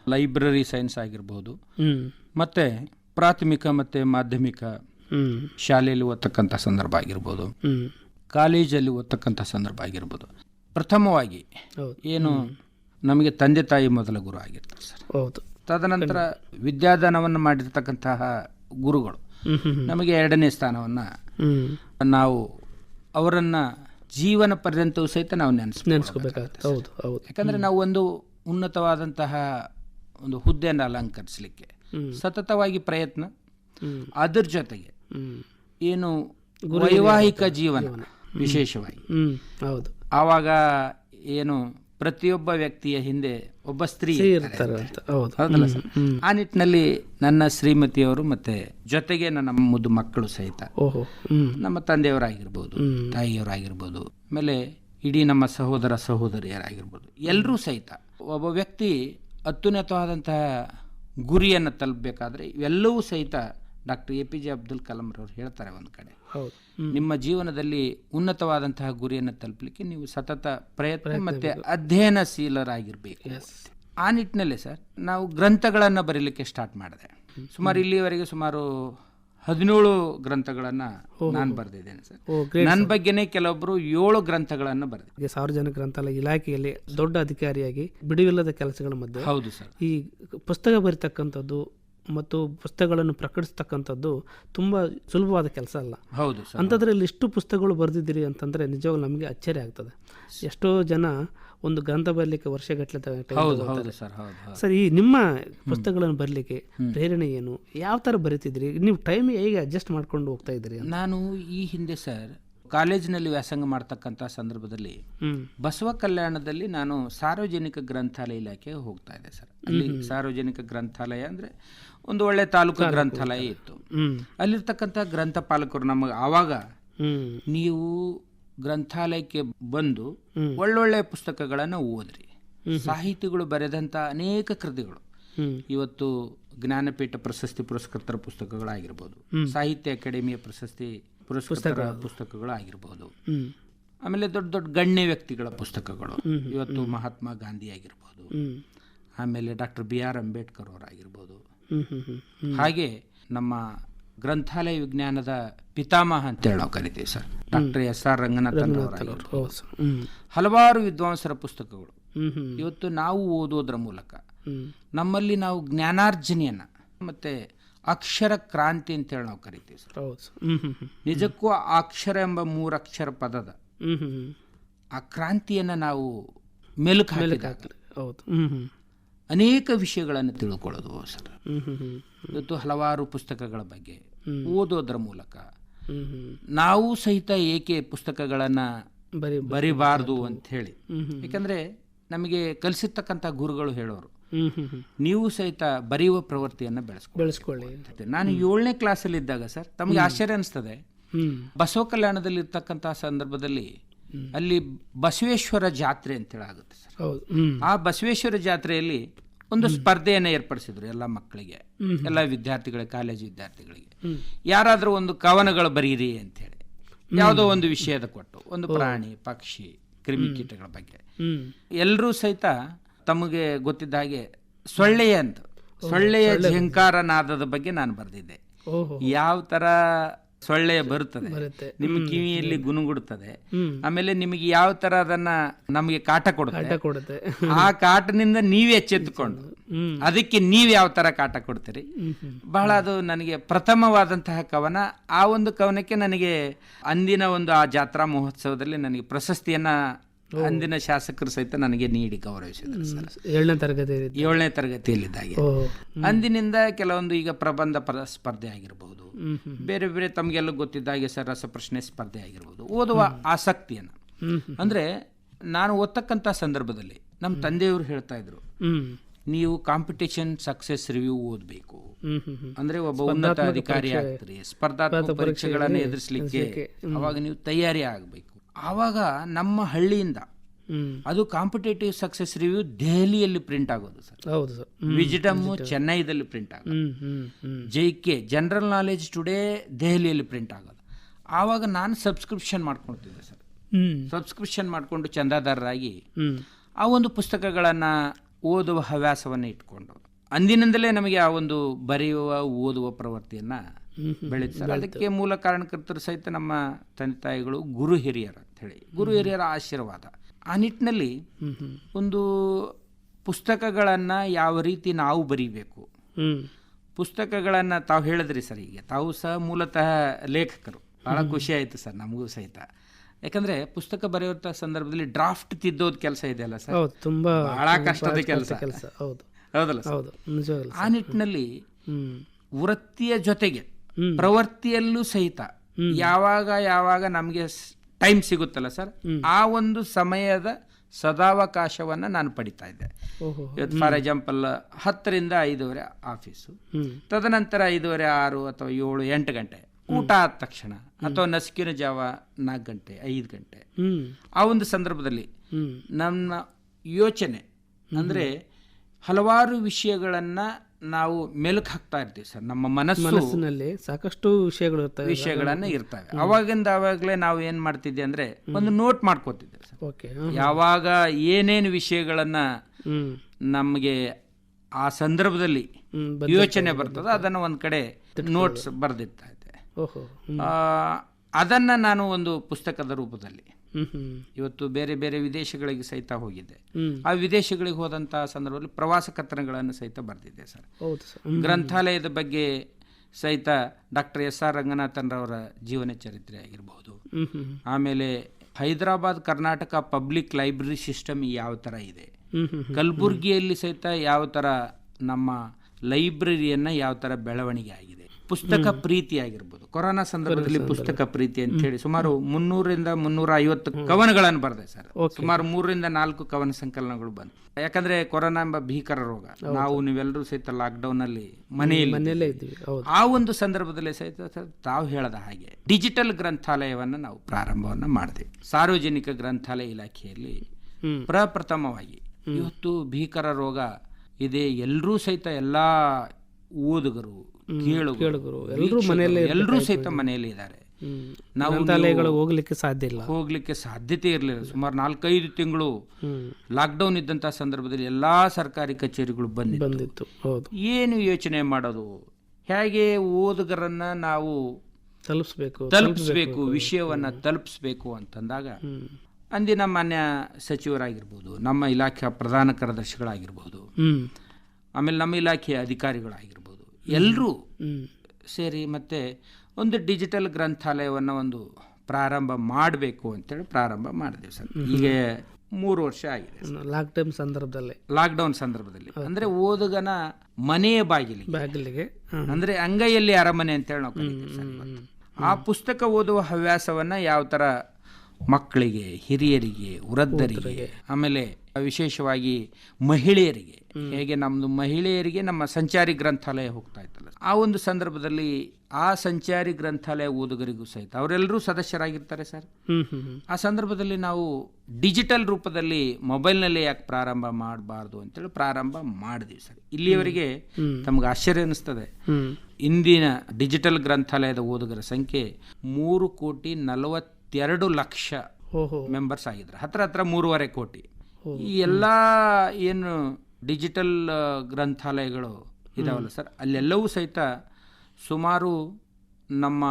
ಲೈಬ್ರರಿ ಸೈನ್ಸ್ ಆಗಿರ್ಬೋದು. ಮತ್ತು ಪ್ರಾಥಮಿಕ ಮತ್ತು ಮಾಧ್ಯಮಿಕ ಶಾಲೆಯಲ್ಲಿ ಓದ್ತಕ್ಕಂಥ ಸಂದರ್ಭ ಆಗಿರ್ಬೋದು. ಕಾಲೇಜಲ್ಲಿ ಓದ್ತಕ್ಕಂಥ ಸಂದರ್ಭ ಆಗಿರ್ಬೋದು. ಪ್ರಥಮವಾಗಿ ಏನು ನಮಗೆ ತಂದೆ ತಾಯಿ ಮೊದಲ ಗುರು ಆಗಿರ್ತಾರೆ ಸರ್. ಹೌದು. ತದನಂತರ ವಿದ್ಯಾದಾನವನ್ನು ಮಾಡಿರ್ತಕ್ಕಂತಹ ಗುರುಗಳು. ನಮಗೆ ಎರಡನೇ ಸ್ಥಾನವನ್ನು ನಾವು ಅವರನ್ನು ಜೀವನ ಪರ್ಯಂತವೂ ಸಹಿತ ನಾವು ನೆನೆಸ್ ನೆನೆಸ್ಕೋಬೇಕಾಗುತ್ತೆ ಹೌದು ಹೌದು. ಯಾಕಂದರೆ ನಾವು ಒಂದು ಉನ್ನತವಾದಂತಹ ಒಂದು ಹುದ್ದೆಯನ್ನು ಅಲಂಕರಿಸಲಿಕ್ಕೆ. ಸತತವಾಗಿ ಪ್ರಯತ್ನ ಅದರ ಜೊತೆಗೆ ಏನು ವೈವಾಹಿಕ ಜೀವನ. ವಿಶೇಷವಾಗಿ. ಹೌದು. ಆವಾಗ ಏನು ಪ್ರತಿಯೊಬ್ಬ ವ್ಯಕ್ತಿಯ ಹಿಂದೆ ಒಬ್ಬ ಸ್ತ್ರೀ ಇರ್ತಾರೆ. ಅಂತ. ಹೌದು. ಹೌದಲ್ಲ ಸರ್? ಆ ನಿಟ್ಟಿನಲ್ಲಿ ನನ್ನ ಶ್ರೀಮತಿಯವರು ಮತ್ತೆ ಜೊತೆಗೆ ನನ್ನ ಮುದ್ದು ಮಕ್ಕಳು ಸಹಿತ ಓಹೋ. ನಮ್ಮ ತಂದೆಯವರಾಗಿರ್ಬೋದು. ತಾಯಿಯವರಾಗಿರ್ಬೋದು ಆಮೇಲೆ ಇಡೀ ನಮ್ಮ ಸಹೋದರ ಸಹೋದರಿಯರಾಗಿರ್ಬೋದು ಎಲ್ಲರೂ ಸಹಿತ ಒಬ್ಬ ವ್ಯಕ್ತಿ ಅತ್ಯುನ್ನತವಾದಂತಹ ಗುರಿಯನ್ನು ತಲುಪಬೇಕಾದ್ರೆ ಇವೆಲ್ಲವೂ ಸಹಿತ doctor A P J Abdul ಕಲಾಂರವ್ರು ಹೇಳ್ತಾರೆ ಒಂದು ಕಡೆ. ನಿಮ್ಮ ಜೀವನದಲ್ಲಿ ಉನ್ನತವಾದಂತಹ ಗುರಿಯನ್ನು ತಲುಪಲಿಕ್ಕೆ ನೀವು ಸತತ ಪ್ರಯತ್ನ ಮತ್ತೆ ಅಧ್ಯಯನಶೀಲರಾಗಿರ್ಬೇಕು. ಆ ನಿಟ್ಟಿನಲ್ಲಿ ಸರ್ ನಾವು ಗ್ರಂಥಗಳನ್ನು ಬರೀಲಿಕ್ಕೆ ಸ್ಟಾರ್ಟ್ ಮಾಡಿದೆ. ಸುಮಾರು ಇಲ್ಲಿಯವರೆಗೆ ಸುಮಾರು ಹದಿನೇಳು ಗ್ರಂಥಗಳನ್ನು ನಾನು ಬರೆದಿದ್ದೇನೆ ಸರ್. ನನ್ನ ಬಗ್ಗೆನೇ ಕೆಲವೊಬ್ಬರು ಏಳು ಗ್ರಂಥಗಳನ್ನು ಬರೆದಿದ್ದಾರೆ. ಸಾರ್ವಜನಿಕ ಗ್ರಂಥಾಲಯ ಇಲಾಖೆಯಲ್ಲಿ ದೊಡ್ಡ ಅಧಿಕಾರಿಯಾಗಿ ಬಿಡುವಿಲ್ಲದ ಕೆಲಸಗಳ ಮಧ್ಯೆ ಹೌದು ಸರ್. ಈ ಪುಸ್ತಕ ಬರೀತಕ್ಕಂಥದ್ದು ಮತ್ತು ಪುಸ್ತಕಗಳನ್ನು ಪ್ರಕಟಿಸ್ತಕ್ಕಂಥದ್ದು ತುಂಬ ಸುಲಭವಾದ ಕೆಲಸ ಅಲ್ಲ. ಹೌದು ಸರ್. ಅಂಥದ್ರಲ್ಲಿ ಇಷ್ಟು ಪುಸ್ತಕಗಳು ಬರೆದಿದ್ದೀರಿ ಅಂತಂದರೆ ನಿಜವಾಗ್ಲೂ ನಮಗೆ ಅಚ್ಚರಿ ಆಗ್ತದೆ. ಎಷ್ಟೋ ಜನ ಒಂದು ಗ್ರಂಥ ಬರಲಿಕ್ಕೆ ವರ್ಷಗಟ್ಟಲೆ ಸರ್ ಈ ನಿಮ್ಮ ಪುಸ್ತಕಗಳನ್ನು ಬರಲಿಕ್ಕೆ ಪ್ರೇರಣೆ ಏನು? ಯಾವ ಥರ ಬರೀತಿದ್ರಿ ನೀವು ಟೈಮ್ ಹೇಗೆ ಅಡ್ಜಸ್ಟ್ ಮಾಡ್ಕೊಂಡು ಹೋಗ್ತಾ ಇದ್ದೀರಿ ನಾನು ಈ ಹಿಂದೆ ಸರ್ ಕಾಲೇಜಿನಲ್ಲಿ ವ್ಯಾಸಂಗ ಮಾಡ್ತಕ್ಕಂಥ ಸಂದರ್ಭದಲ್ಲಿ ಬಸವ ಕಲ್ಯಾಣದಲ್ಲಿ ನಾನು ಸಾರ್ವಜನಿಕ ಗ್ರಂಥಾಲಯ ಇಲಾಖೆಗೆ ಹೋಗ್ತಾ ಇದ್ದೆ ಸರ್. ಅಲ್ಲಿ ಸಾರ್ವಜನಿಕ ಗ್ರಂಥಾಲಯ ಅಂದರೆ ಒಂದು ಒಳ್ಳೆ ತಾಲೂಕು ಗ್ರಂಥಾಲಯ ಇತ್ತು. ಅಲ್ಲಿರ್ತಕ್ಕಂಥ ಗ್ರಂಥಪಾಲಕರು ನಮಗೆ ಆವಾಗ ನೀವು ಗ್ರಂಥಾಲಯಕ್ಕೆ ಬಂದು. ಒಳ್ಳೊಳ್ಳೆ ಪುಸ್ತಕಗಳನ್ನು ಓದ್ರಿ. ಸಾಹಿತಿಗಳು ಬರೆದಂಥ ಅನೇಕ ಕೃತಿಗಳು. ಇವತ್ತು ಜ್ಞಾನಪೀಠ ಪ್ರಶಸ್ತಿ ಪುರಸ್ಕೃತರ ಪುಸ್ತಕಗಳಾಗಿರ್ಬೋದು. ಸಾಹಿತ್ಯ ಅಕಾಡೆಮಿಯ ಪ್ರಶಸ್ತಿ ಪುರಸ್ಕೃತರ ಪುಸ್ತಕಗಳು. ಆಗಿರ್ಬೋದು ಆಮೇಲೆ ದೊಡ್ಡ ದೊಡ್ಡ ಗಣ್ಯ ವ್ಯಕ್ತಿಗಳ ಪುಸ್ತಕಗಳು. ಇವತ್ತು ಮಹಾತ್ಮ ಗಾಂಧಿ ಆಗಿರ್ಬೋದು. ಆಮೇಲೆ ಡಾಕ್ಟರ್ ಬಿ ಆರ್ ಅಂಬೇಡ್ಕರ್ ಅವರಾಗಿರ್ಬೋದು. ಹಾಗೆ ನಮ್ಮ ಗ್ರಂಥಾಲಯ ವಿಜ್ಞಾನದ ಪಿತಾಮಹ ಅಂತೇಳಿ ನಾವು ಕರಿತೀವಿ sir. Doctor S R Ranganathan ಹೌದು ಹಲವಾರು ವಿದ್ವಾಂಸರ ಪುಸ್ತಕಗಳು. ಇವತ್ತು ನಾವು ಓದೋದ್ರ ಮೂಲಕ. ನಮ್ಮಲ್ಲಿ ನಾವು ಜ್ಞಾನಾರ್ಜನೆಯನ್ನ ಮತ್ತೆ ಅಕ್ಷರ ಕ್ರಾಂತಿ ಅಂತೇಳಿ ನಾವು ಕರಿತೀವಿ ಸರ್. ನಿಜಕ್ಕೂ ಅಕ್ಷರ ಎಂಬ ಮೂರಕ್ಷರ ಪದದ ಆ ಕ್ರಾಂತಿಯನ್ನು ನಾವು ಮೆಲುಕು ಹೌದು. ಅನೇಕ ವಿಷಯಗಳನ್ನು ತಿಳ್ಕೊಳ್ಳೋದು ಸರ್. ಇವತ್ತು ಹಲವಾರು ಪುಸ್ತಕಗಳ ಬಗ್ಗೆ ಓದೋದ್ರ ಮೂಲಕ ನಾವು ಸಹಿತ ಏಕೆ ಪುಸ್ತಕಗಳನ್ನು ಬರಿ ಬರಿಬಾರ್ದು ಅಂತ. ಹೇಳಿ. ಯಾಕಂದ್ರೆ ನಮಗೆ ಕಲಿಸಿರ್ತಕ್ಕಂಥ ಗುರುಗಳು ಹೇಳೋರು ನೀವು ಸಹಿತ ಬರೆಯುವ ಪ್ರವೃತ್ತಿಯನ್ನು ಬೆಳೆಸ್ಕೊಳ್ಳಿ. ಬೆಳೆಸ್ಕೊಳ್ಳಿ. ನಾನು ಏಳನೇ ಕ್ಲಾಸಲ್ಲಿ ಇದ್ದಾಗ ಸರ್ ತಮಗೆ ಆಶ್ಚರ್ಯ ಅನಿಸ್ತದೆ. ಬಸವ ಕಲ್ಯಾಣದಲ್ಲಿ ಇರ್ತಕ್ಕಂಥ ಸಂದರ್ಭದಲ್ಲಿ ಅಲ್ಲಿ ಬಸವೇಶ್ವರ ಜಾತ್ರೆ ಅಂತ ಆಗುತ್ತೆ ಸರ್. ಆ ಬಸವೇಶ್ವರ ಜಾತ್ರೆಯಲ್ಲಿ ಒಂದು ಸ್ಪರ್ಧೆಯನ್ನು ಏರ್ಪಡಿಸಿದ್ರು ಎಲ್ಲ ಮಕ್ಕಳಿಗೆ ಎಲ್ಲ ವಿದ್ಯಾರ್ಥಿಗಳಿಗೆ ಕಾಲೇಜು ವಿದ್ಯಾರ್ಥಿಗಳಿಗೆ. ಯಾರಾದರೂ ಒಂದು ಕವನಗಳು ಬರೀರಿ ಅಂತೇಳಿ ಯಾವುದೋ ಒಂದು ವಿಷಯದ ಕೊಟ್ಟು ಒಂದು ಪ್ರಾಣಿ ಪಕ್ಷಿ ಕ್ರಿಮಿಕೀಟಗಳ ಬಗ್ಗೆ. ಎಲ್ಲರೂ ಸಹಿತ ತಮಗೆ ಗೊತ್ತಿದ್ದ ಹಾಗೆ ಸೊಳ್ಳೆಯ ಅಂತ ಸೊಳ್ಳೆಯ ಝಂಕಾರ ನಾದದ ಬಗ್ಗೆ ನಾನು ಬರೆದಿದ್ದೆ. ಯಾವ ತರ ಸೊಳ್ಳೆ ಬರುತ್ತದೆ. ಬರುತ್ತೆ. ನಿಮ್ಮ ಕಿವಿಯಲ್ಲಿ ಗುನುಗುಡುತ್ತದೆ ಆಮೇಲೆ ನಿಮಗೆ ಯಾವ ತರ ಅದನ್ನ ನಮಗೆ ಕಾಟ ಕೊಡುತ್ತೆ? ಆ ಕಾಟನಿಂದ ನೀವೇ ಎಚ್ಚೆತ್ತುಕೊಂಡು. ಅದಕ್ಕೆ ನೀವ್ ಯಾವ ತರ ಕಾಟ ಕೊಡ್ತೀರಿ? ಬಹಳ ಅದು ನನಗೆ ಪ್ರಥಮವಾದಂತಹ ಕವನ. ಆ ಒಂದು ಕವನಕ್ಕೆ ನನಗೆ ಅಂದಿನ ಒಂದು ಆ ಜಾತ್ರಾ ಮಹೋತ್ಸವದಲ್ಲಿ ನನಗೆ ಪ್ರಶಸ್ತಿಯನ್ನ ಅಂದಿನ ಶಾಸಕರು ಸಹಿತ ನನಗೆ ನೀಡಿ ಗೌರವಿಸಿದ್ರು ಸರ್. ಏಳನೇ ತರಗತಿ ಏಳನೇ ತರಗತಿಯಲ್ಲಿದ್ದಾಗೆ. ಅಂದಿನಿಂದ ಕೆಲವೊಂದು ಈಗ ಪ್ರಬಂಧ ಪದ ಸ್ಪರ್ಧೆ ಆಗಿರಬಹುದು ಬೇರೆ ಬೇರೆ ತಮಗೆಲ್ಲ ಗೊತ್ತಿದ್ದಾಗೆ ಸರ್ ರಸಪ್ರಶ್ನೆ ಸ್ಪರ್ಧೆ ಆಗಿರ್ಬೋದು. ಓದುವ ಆಸಕ್ತಿಯನ್ನು. ಅಂದ್ರೆ ನಾನು ಓದ್ತಕ್ಕಂಥ ಸಂದರ್ಭದಲ್ಲಿ ನಮ್ಮ ತಂದೆಯವರು ಹೇಳ್ತಾ ಇದ್ರು ನೀವು ಕಾಂಪಿಟೇಷನ್ ಸಕ್ಸೆಸ್ ರಿವ್ಯೂ ಓದಬೇಕು. ಅಂದ್ರೆ ಒಬ್ಬ ಉನ್ನತ ಅಧಿಕಾರಿ ಆಗ್ತೀರಿ ಸ್ಪರ್ಧಾತ್ಮಕ ಪರೀಕ್ಷೆಗಳನ್ನು ಎದುರಿಸಲಿಕ್ಕೆ. ಅವಾಗ ನೀವು ತಯಾರಿ ಆಗಬೇಕು. ಆವಾಗ ನಮ್ಮ ಹಳ್ಳಿಯಿಂದ ಅದು ಕಾಂಪಿಟೇಟಿವ್ ಸಕ್ಸೆಸ್ ರಿವ್ಯೂ ದೆಹಲಿಯಲ್ಲಿ ಪ್ರಿಂಟ್ ಆಗೋದು ಸರ್. ಹೌದು ಸರ್. ವಿಜಿಟಮ್ ಚೆನ್ನೈದಲ್ಲಿ ಪ್ರಿಂಟ್ ಆಗೋದು. ಜೈ ಕೆ ಜನರಲ್ ನಾಲೆಜ್ ಟುಡೇ ದೆಹಲಿಯಲ್ಲಿ ಪ್ರಿಂಟ್ ಆಗೋದು. ಆವಾಗ ನಾನು ಸಬ್ಸ್ಕ್ರಿಪ್ಷನ್ ಮಾಡ್ಕೊಳ್ತಿದ್ದೆ ಸರ್. ಸಬ್ಸ್ಕ್ರಿಪ್ಷನ್ ಮಾಡಿಕೊಂಡು ಚಂದಾದಾರರಾಗಿ ಆ ಒಂದು ಪುಸ್ತಕಗಳನ್ನು ಓದುವ ಹವ್ಯಾಸವನ್ನು ಇಟ್ಕೊಂಡು ಅಂದಿನಿಂದಲೇ ನಮಗೆ ಆ ಒಂದು ಬರೆಯುವ ಓದುವ ಪ್ರವೃತ್ತಿಯನ್ನು ಬೆಳೆದು ಸರ್ ಅದಕ್ಕೆ ಮೂಲ ಕಾರಣಕರ್ತರು ಸಹಿತ ನಮ್ಮ ತಂದೆ ತಾಯಿಗಳು ಗುರು ಹಿರಿಯರು ಅಂತ ಹೇಳಿ. ಗುರು ಹಿರಿಯರ ಆಶೀರ್ವಾದ. ಆ ನಿಟ್ಟಿನಲ್ಲಿ ಒಂದು ಪುಸ್ತಕಗಳನ್ನು ಯಾವ ರೀತಿ ನಾವು ಬರೀಬೇಕು? ಪುಸ್ತಕಗಳನ್ನು ತಾವು ಹೇಳಿದ್ರಿ ಸರ್ ಈಗ ತಾವು ಸಹ ಮೂಲತಃ ಲೇಖಕರು. ಭಾಳ ಖುಷಿ ಆಯಿತು ಸರ್ ನಮಗೂ ಸಹಿತ. ಯಾಕಂದ್ರೆ ಪುಸ್ತಕ ಬರೆಯುವಂಥ ಸಂದರ್ಭದಲ್ಲಿ ಡ್ರಾಫ್ಟ್ ತಿದ್ದೋದ್ ಕೆಲಸ ಇದೆಯಲ್ಲ ಸರ್? ತುಂಬಾ ಬಹಳ ಕಷ್ಟದ ಕೆಲಸ. ಕೆಲಸ. ಹೌದು. ಹೌದಲ್ಲ ಆ ನಿಟ್ಟಿನಲ್ಲಿ ವೃತ್ತಿಯ ಜೊತೆಗೆ. ಪ್ರವೃತ್ತಿಯಲ್ಲೂ ಸಹಿತ ಯಾವಾಗ ಯಾವಾಗ ನಮಗೆ ಟೈಮ್ ಸಿಗುತ್ತಲ್ಲ ಸರ್ ಆ ಒಂದು ಸಮಯದ ಸದಾವಕಾಶವನ್ನು ನಾನು ಪಡಿತಾ ಇದ್ದೆ. ಇವತ್ತು ಫಾರ್ ಎಕ್ಸಾಂಪಲ್ ಹತ್ತರಿಂದ ಐದೂವರೆ ಆಫೀಸು ತದನಂತರ ಐದೂವರೆ ಆರು ಅಥವಾ ಏಳು ಎಂಟು ಗಂಟೆ. ಊಟ ಆದ ತಕ್ಷಣ ಅಥವಾ ನಸುಕಿನ ಜಾವ ನಾಲ್ಕು ಗಂಟೆ ಐದು ಗಂಟೆ. ಆ ಒಂದು ಸಂದರ್ಭದಲ್ಲಿ ನಮ್ಮ ಯೋಚನೆ ಅಂದರೆ ಹಲವಾರು ವಿಷಯಗಳನ್ನು ನಾವು ಮೆಲುಕು ಹಾಕ್ತಾ ಇರ್ತೀವಿ ಸರ್. ನಮ್ಮ ಮನಸ್ಸು ಮನಸ್ಸಿನಲ್ಲಿ ಸಾಕಷ್ಟು ವಿಷಯಗಳು ಇರ್ತವೆ. ವಿಷಯಗಳನ್ನ ಇರ್ತವೆ. ಅವಾಗಿಂದ ಅವಾಗಲೇ ನಾವು ಏನು ಮಾಡ್ತಿದ್ದೆ ಅಂದ್ರೆ ಒಂದು ನೋಟ್ ಮಾಡ್ಕೋತಿದ್ದೆ ಸರ್. ಓಕೆ ಯಾವಾಗ ಏನೇನು ವಿಷಯಗಳನ್ನ ನಮಗೆ ಆ ಸಂದರ್ಭದಲ್ಲಿ ಯೋಚನೆ ಬರ್ತದ ಅದನ್ನ ಒಂದ್ ಕಡೆ ನೋಟ್ಸ್ ಬರ್ದಿರ್ತಾ ಇದ್ದೆ. ಓಹೋ ಅದನ್ನ ನಾನು ಒಂದು ಪುಸ್ತಕದ ರೂಪದಲ್ಲಿ ಇವತ್ತು ಬೇರೆ ಬೇರೆ ವಿದೇಶಗಳಿಗೆ ಸಹಿತ ಹೋಗಿದೆ. ಆ ವಿದೇಶಗಳಿಗೆ ಹೋದಂತಹ ಸಂದರ್ಭದಲ್ಲಿ ಪ್ರವಾಸ ಕಥನಗಳನ್ನು ಸಹಿತ ಬರೆದಿದ್ದೆ ಸರ್. ಗ್ರಂಥಾಲಯದ ಬಗ್ಗೆ ಸಹಿತ ಡಾಕ್ಟರ್ ಎಸ್ ಆರ್ ರಂಗನಾಥನ್ರವರ ಜೀವನ ಚರಿತ್ರೆ ಆಗಿರಬಹುದು ಆಮೇಲೆ Hyderabad Karnataka public library system ಯಾವ ಥರ ಇದೆ? ಕಲಬುರಗಿಯಲ್ಲಿ ಸಹಿತ ಯಾವ ಥರ ನಮ್ಮ ಲೈಬ್ರರಿಯನ್ನು ಯಾವ ಥರ ಬೆಳವಣಿಗೆ ಆಗಿದೆ? ಪುಸ್ತಕ ಪ್ರೀತಿ ಆಗಿರ್ಬೋದು ಕೊರೋನಾ ಸಂದರ್ಭದಲ್ಲಿ ಪುಸ್ತಕ ಪ್ರೀತಿ ಅಂತ ಹೇಳಿ ಸುಮಾರು ಮುನ್ನೂರಿಂದ ಮುನ್ನೂರ ಐವತ್ತು ಕವನಗಳನ್ನು ಬರೆದೆ ಸರ್. ಸುಮಾರು ಮೂರರಿಂದ ನಾಲ್ಕು ಕವನ ಸಂಕಲನಗಳು ಬಂದು. ಯಾಕಂದ್ರೆ ಕೊರೋನಾ ಎಂಬ ಭೀಕರ ರೋಗ. ನಾವು ನೀವೆಲ್ಲರೂ ಸಹಿತ ಲಾಕ್ಡೌನ್ ಅಲ್ಲಿ ಮನೆಯಲ್ಲಿ ಆ ಒಂದು ಸಂದರ್ಭದಲ್ಲಿ ಸಹಿತ ಸರ್ ತಾವು ಹೇಳದ ಹಾಗೆ ಡಿಜಿಟಲ್ ಗ್ರಂಥಾಲಯವನ್ನು ನಾವು ಪ್ರಾರಂಭವನ್ನು ಮಾಡಿದೆ. ಸಾರ್ವಜನಿಕ ಗ್ರಂಥಾಲಯ ಇಲಾಖೆಯಲ್ಲಿ ಪ್ರಪ್ರಥಮವಾಗಿ ಇವತ್ತು ಭೀಕರ ರೋಗ ಇದೆ. ಎಲ್ಲರೂ ಸಹಿತ ಎಲ್ಲ ಓದುಗರು ಕೇಳುಗರು ಎಲ್ಲರೂ ಮನೆಯಲ್ಲೇ ಎಲ್ಲರೂ ಸಹಿತ ಮನೆಯಲ್ಲಿ ಇದ್ದಾರೆ. ನಾವು ಹೋಗ್ಲಿಕ್ಕೆ ಸಾಧ್ಯ ಇಲ್ಲ. ಹೋಗ್ಲಿಕ್ಕೆ ಸಾಧ್ಯತೆ ಇರಲಿಲ್ಲ. ಸುಮಾರು ನಾಲ್ಕೈದು ತಿಂಗಳು ಲಾಕ್ಡೌನ್ ಇದ್ದಂಥ ಸಂದರ್ಭದಲ್ಲಿ ಎಲ್ಲಾ ಸರ್ಕಾರಿ ಕಚೇರಿಗಳು ಬಂದ್ ಬಂದಿತ್ತು. ಏನು ಯೋಚನೆ ಮಾಡೋದು? ಹೇಗೆ ಓದುಗರನ್ನ ನಾವು ತಲುಪಿಸ್ಬೇಕು ತಲುಪಿಸ್ಬೇಕು ವಿಷಯವನ್ನ ತಲುಪಿಸ್ಬೇಕು ಅಂತಂದಾಗ ಅಂದಿನ ಮಾನ್ಯ ಸಚಿವರಾಗಿರ್ಬೋದು ನಮ್ಮ ಇಲಾಖೆಯ ಪ್ರಧಾನ ಕಾರ್ಯದರ್ಶಿಗಳಾಗಿರ್ಬೋದು ಆಮೇಲೆ ನಮ್ಮ ಇಲಾಖೆಯ ಅಧಿಕಾರಿಗಳಾಗಿರ್ಬೋದು ಎಲ್ಲರೂ ಸೇರಿ ಮತ್ತೆ ಒಂದು ಡಿಜಿಟಲ್ ಗ್ರಂಥಾಲಯವನ್ನು ಒಂದು ಪ್ರಾರಂಭ ಮಾಡಬೇಕು ಅಂತೇಳಿ ಪ್ರಾರಂಭ ಮಾಡಿದೆವು ಸರ್. ಈಗ ಮೂರು ವರ್ಷ ಆಗಿದೆ ಲಾಕ್ಡೌನ್ ಸಂದರ್ಭದಲ್ಲಿ. ಲಾಕ್ಡೌನ್ ಸಂದರ್ಭದಲ್ಲಿ. ಅಂದರೆ ಓದುಗನ ಮನೆಯ ಬಾಗಿಲಿಗೆ. ಬಾಗಿಲಿಗೆ ಅಂದ್ರೆ ಅಂಗೈಯಲ್ಲಿ ಅರಮನೆ ಅಂತೇಳಿ ನಾವು ಕರಿತೀವಿ ಆ ಪುಸ್ತಕ ಓದುವ ಹವ್ಯಾಸವನ್ನು ಯಾವ ಥರ ಮಕ್ಕಳಿಗೆ ಹಿರಿಯರಿಗೆ ವೃದ್ಧರಿಗೆ. ಆಮೇಲೆ ವಿಶೇಷವಾಗಿ ಮಹಿಳೆಯರಿಗೆ. ಹೇಗೆ ನಮ್ಮದು ಮಹಿಳೆಯರಿಗೆ ನಮ್ಮ ಸಂಚಾರಿ ಗ್ರಂಥಾಲಯ ಹೋಗ್ತಾ ಇತ್ತಲ್ಲ. ಆ ಒಂದು ಸಂದರ್ಭದಲ್ಲಿ ಆ ಸಂಚಾರಿ ಗ್ರಂಥಾಲಯ ಓದುಗರಿಗೂ ಸಹಿತ ಅವರೆಲ್ಲರೂ ಸದಸ್ಯರಾಗಿರ್ತಾರೆ ಸರ್. ಆ ಸಂದರ್ಭದಲ್ಲಿ ನಾವು ಡಿಜಿಟಲ್ ರೂಪದಲ್ಲಿ ಮೊಬೈಲ್ನಲ್ಲಿ ಯಾಕೆ ಪ್ರಾರಂಭ ಮಾಡಬಾರ್ದು ಅಂತೇಳಿ ಪ್ರಾರಂಭ ಮಾಡಿದ್ವಿ ಸರ್. ಇಲ್ಲಿಯವರಿಗೆ ತಮಗೆ ಆಶ್ಚರ್ಯ ಅನಿಸ್ತದೆ. ಇಂದಿನ ಡಿಜಿಟಲ್ ಗ್ರಂಥಾಲಯದ ಓದುಗರ ಸಂಖ್ಯೆ ಮೂರು ಕೋಟಿ ನಲವತ್ತೆರಡು ಲಕ್ಷ ಮೆಂಬರ್ಸ್ ಆಗಿದ್ದಾರೆ. ಹತ್ರ ಹತ್ರ ಮೂರುವರೆ ಕೋಟಿ. ಈ ಎಲ್ಲ ಏನು ಡಿಜಿಟಲ್ ಗ್ರಂಥಾಲಯಗಳು ಇದಾವಲ್ಲ ಸರ್ ಅಲ್ಲೆಲ್ಲವೂ ಸಹಿತ ಸುಮಾರು ನಮ್ಮ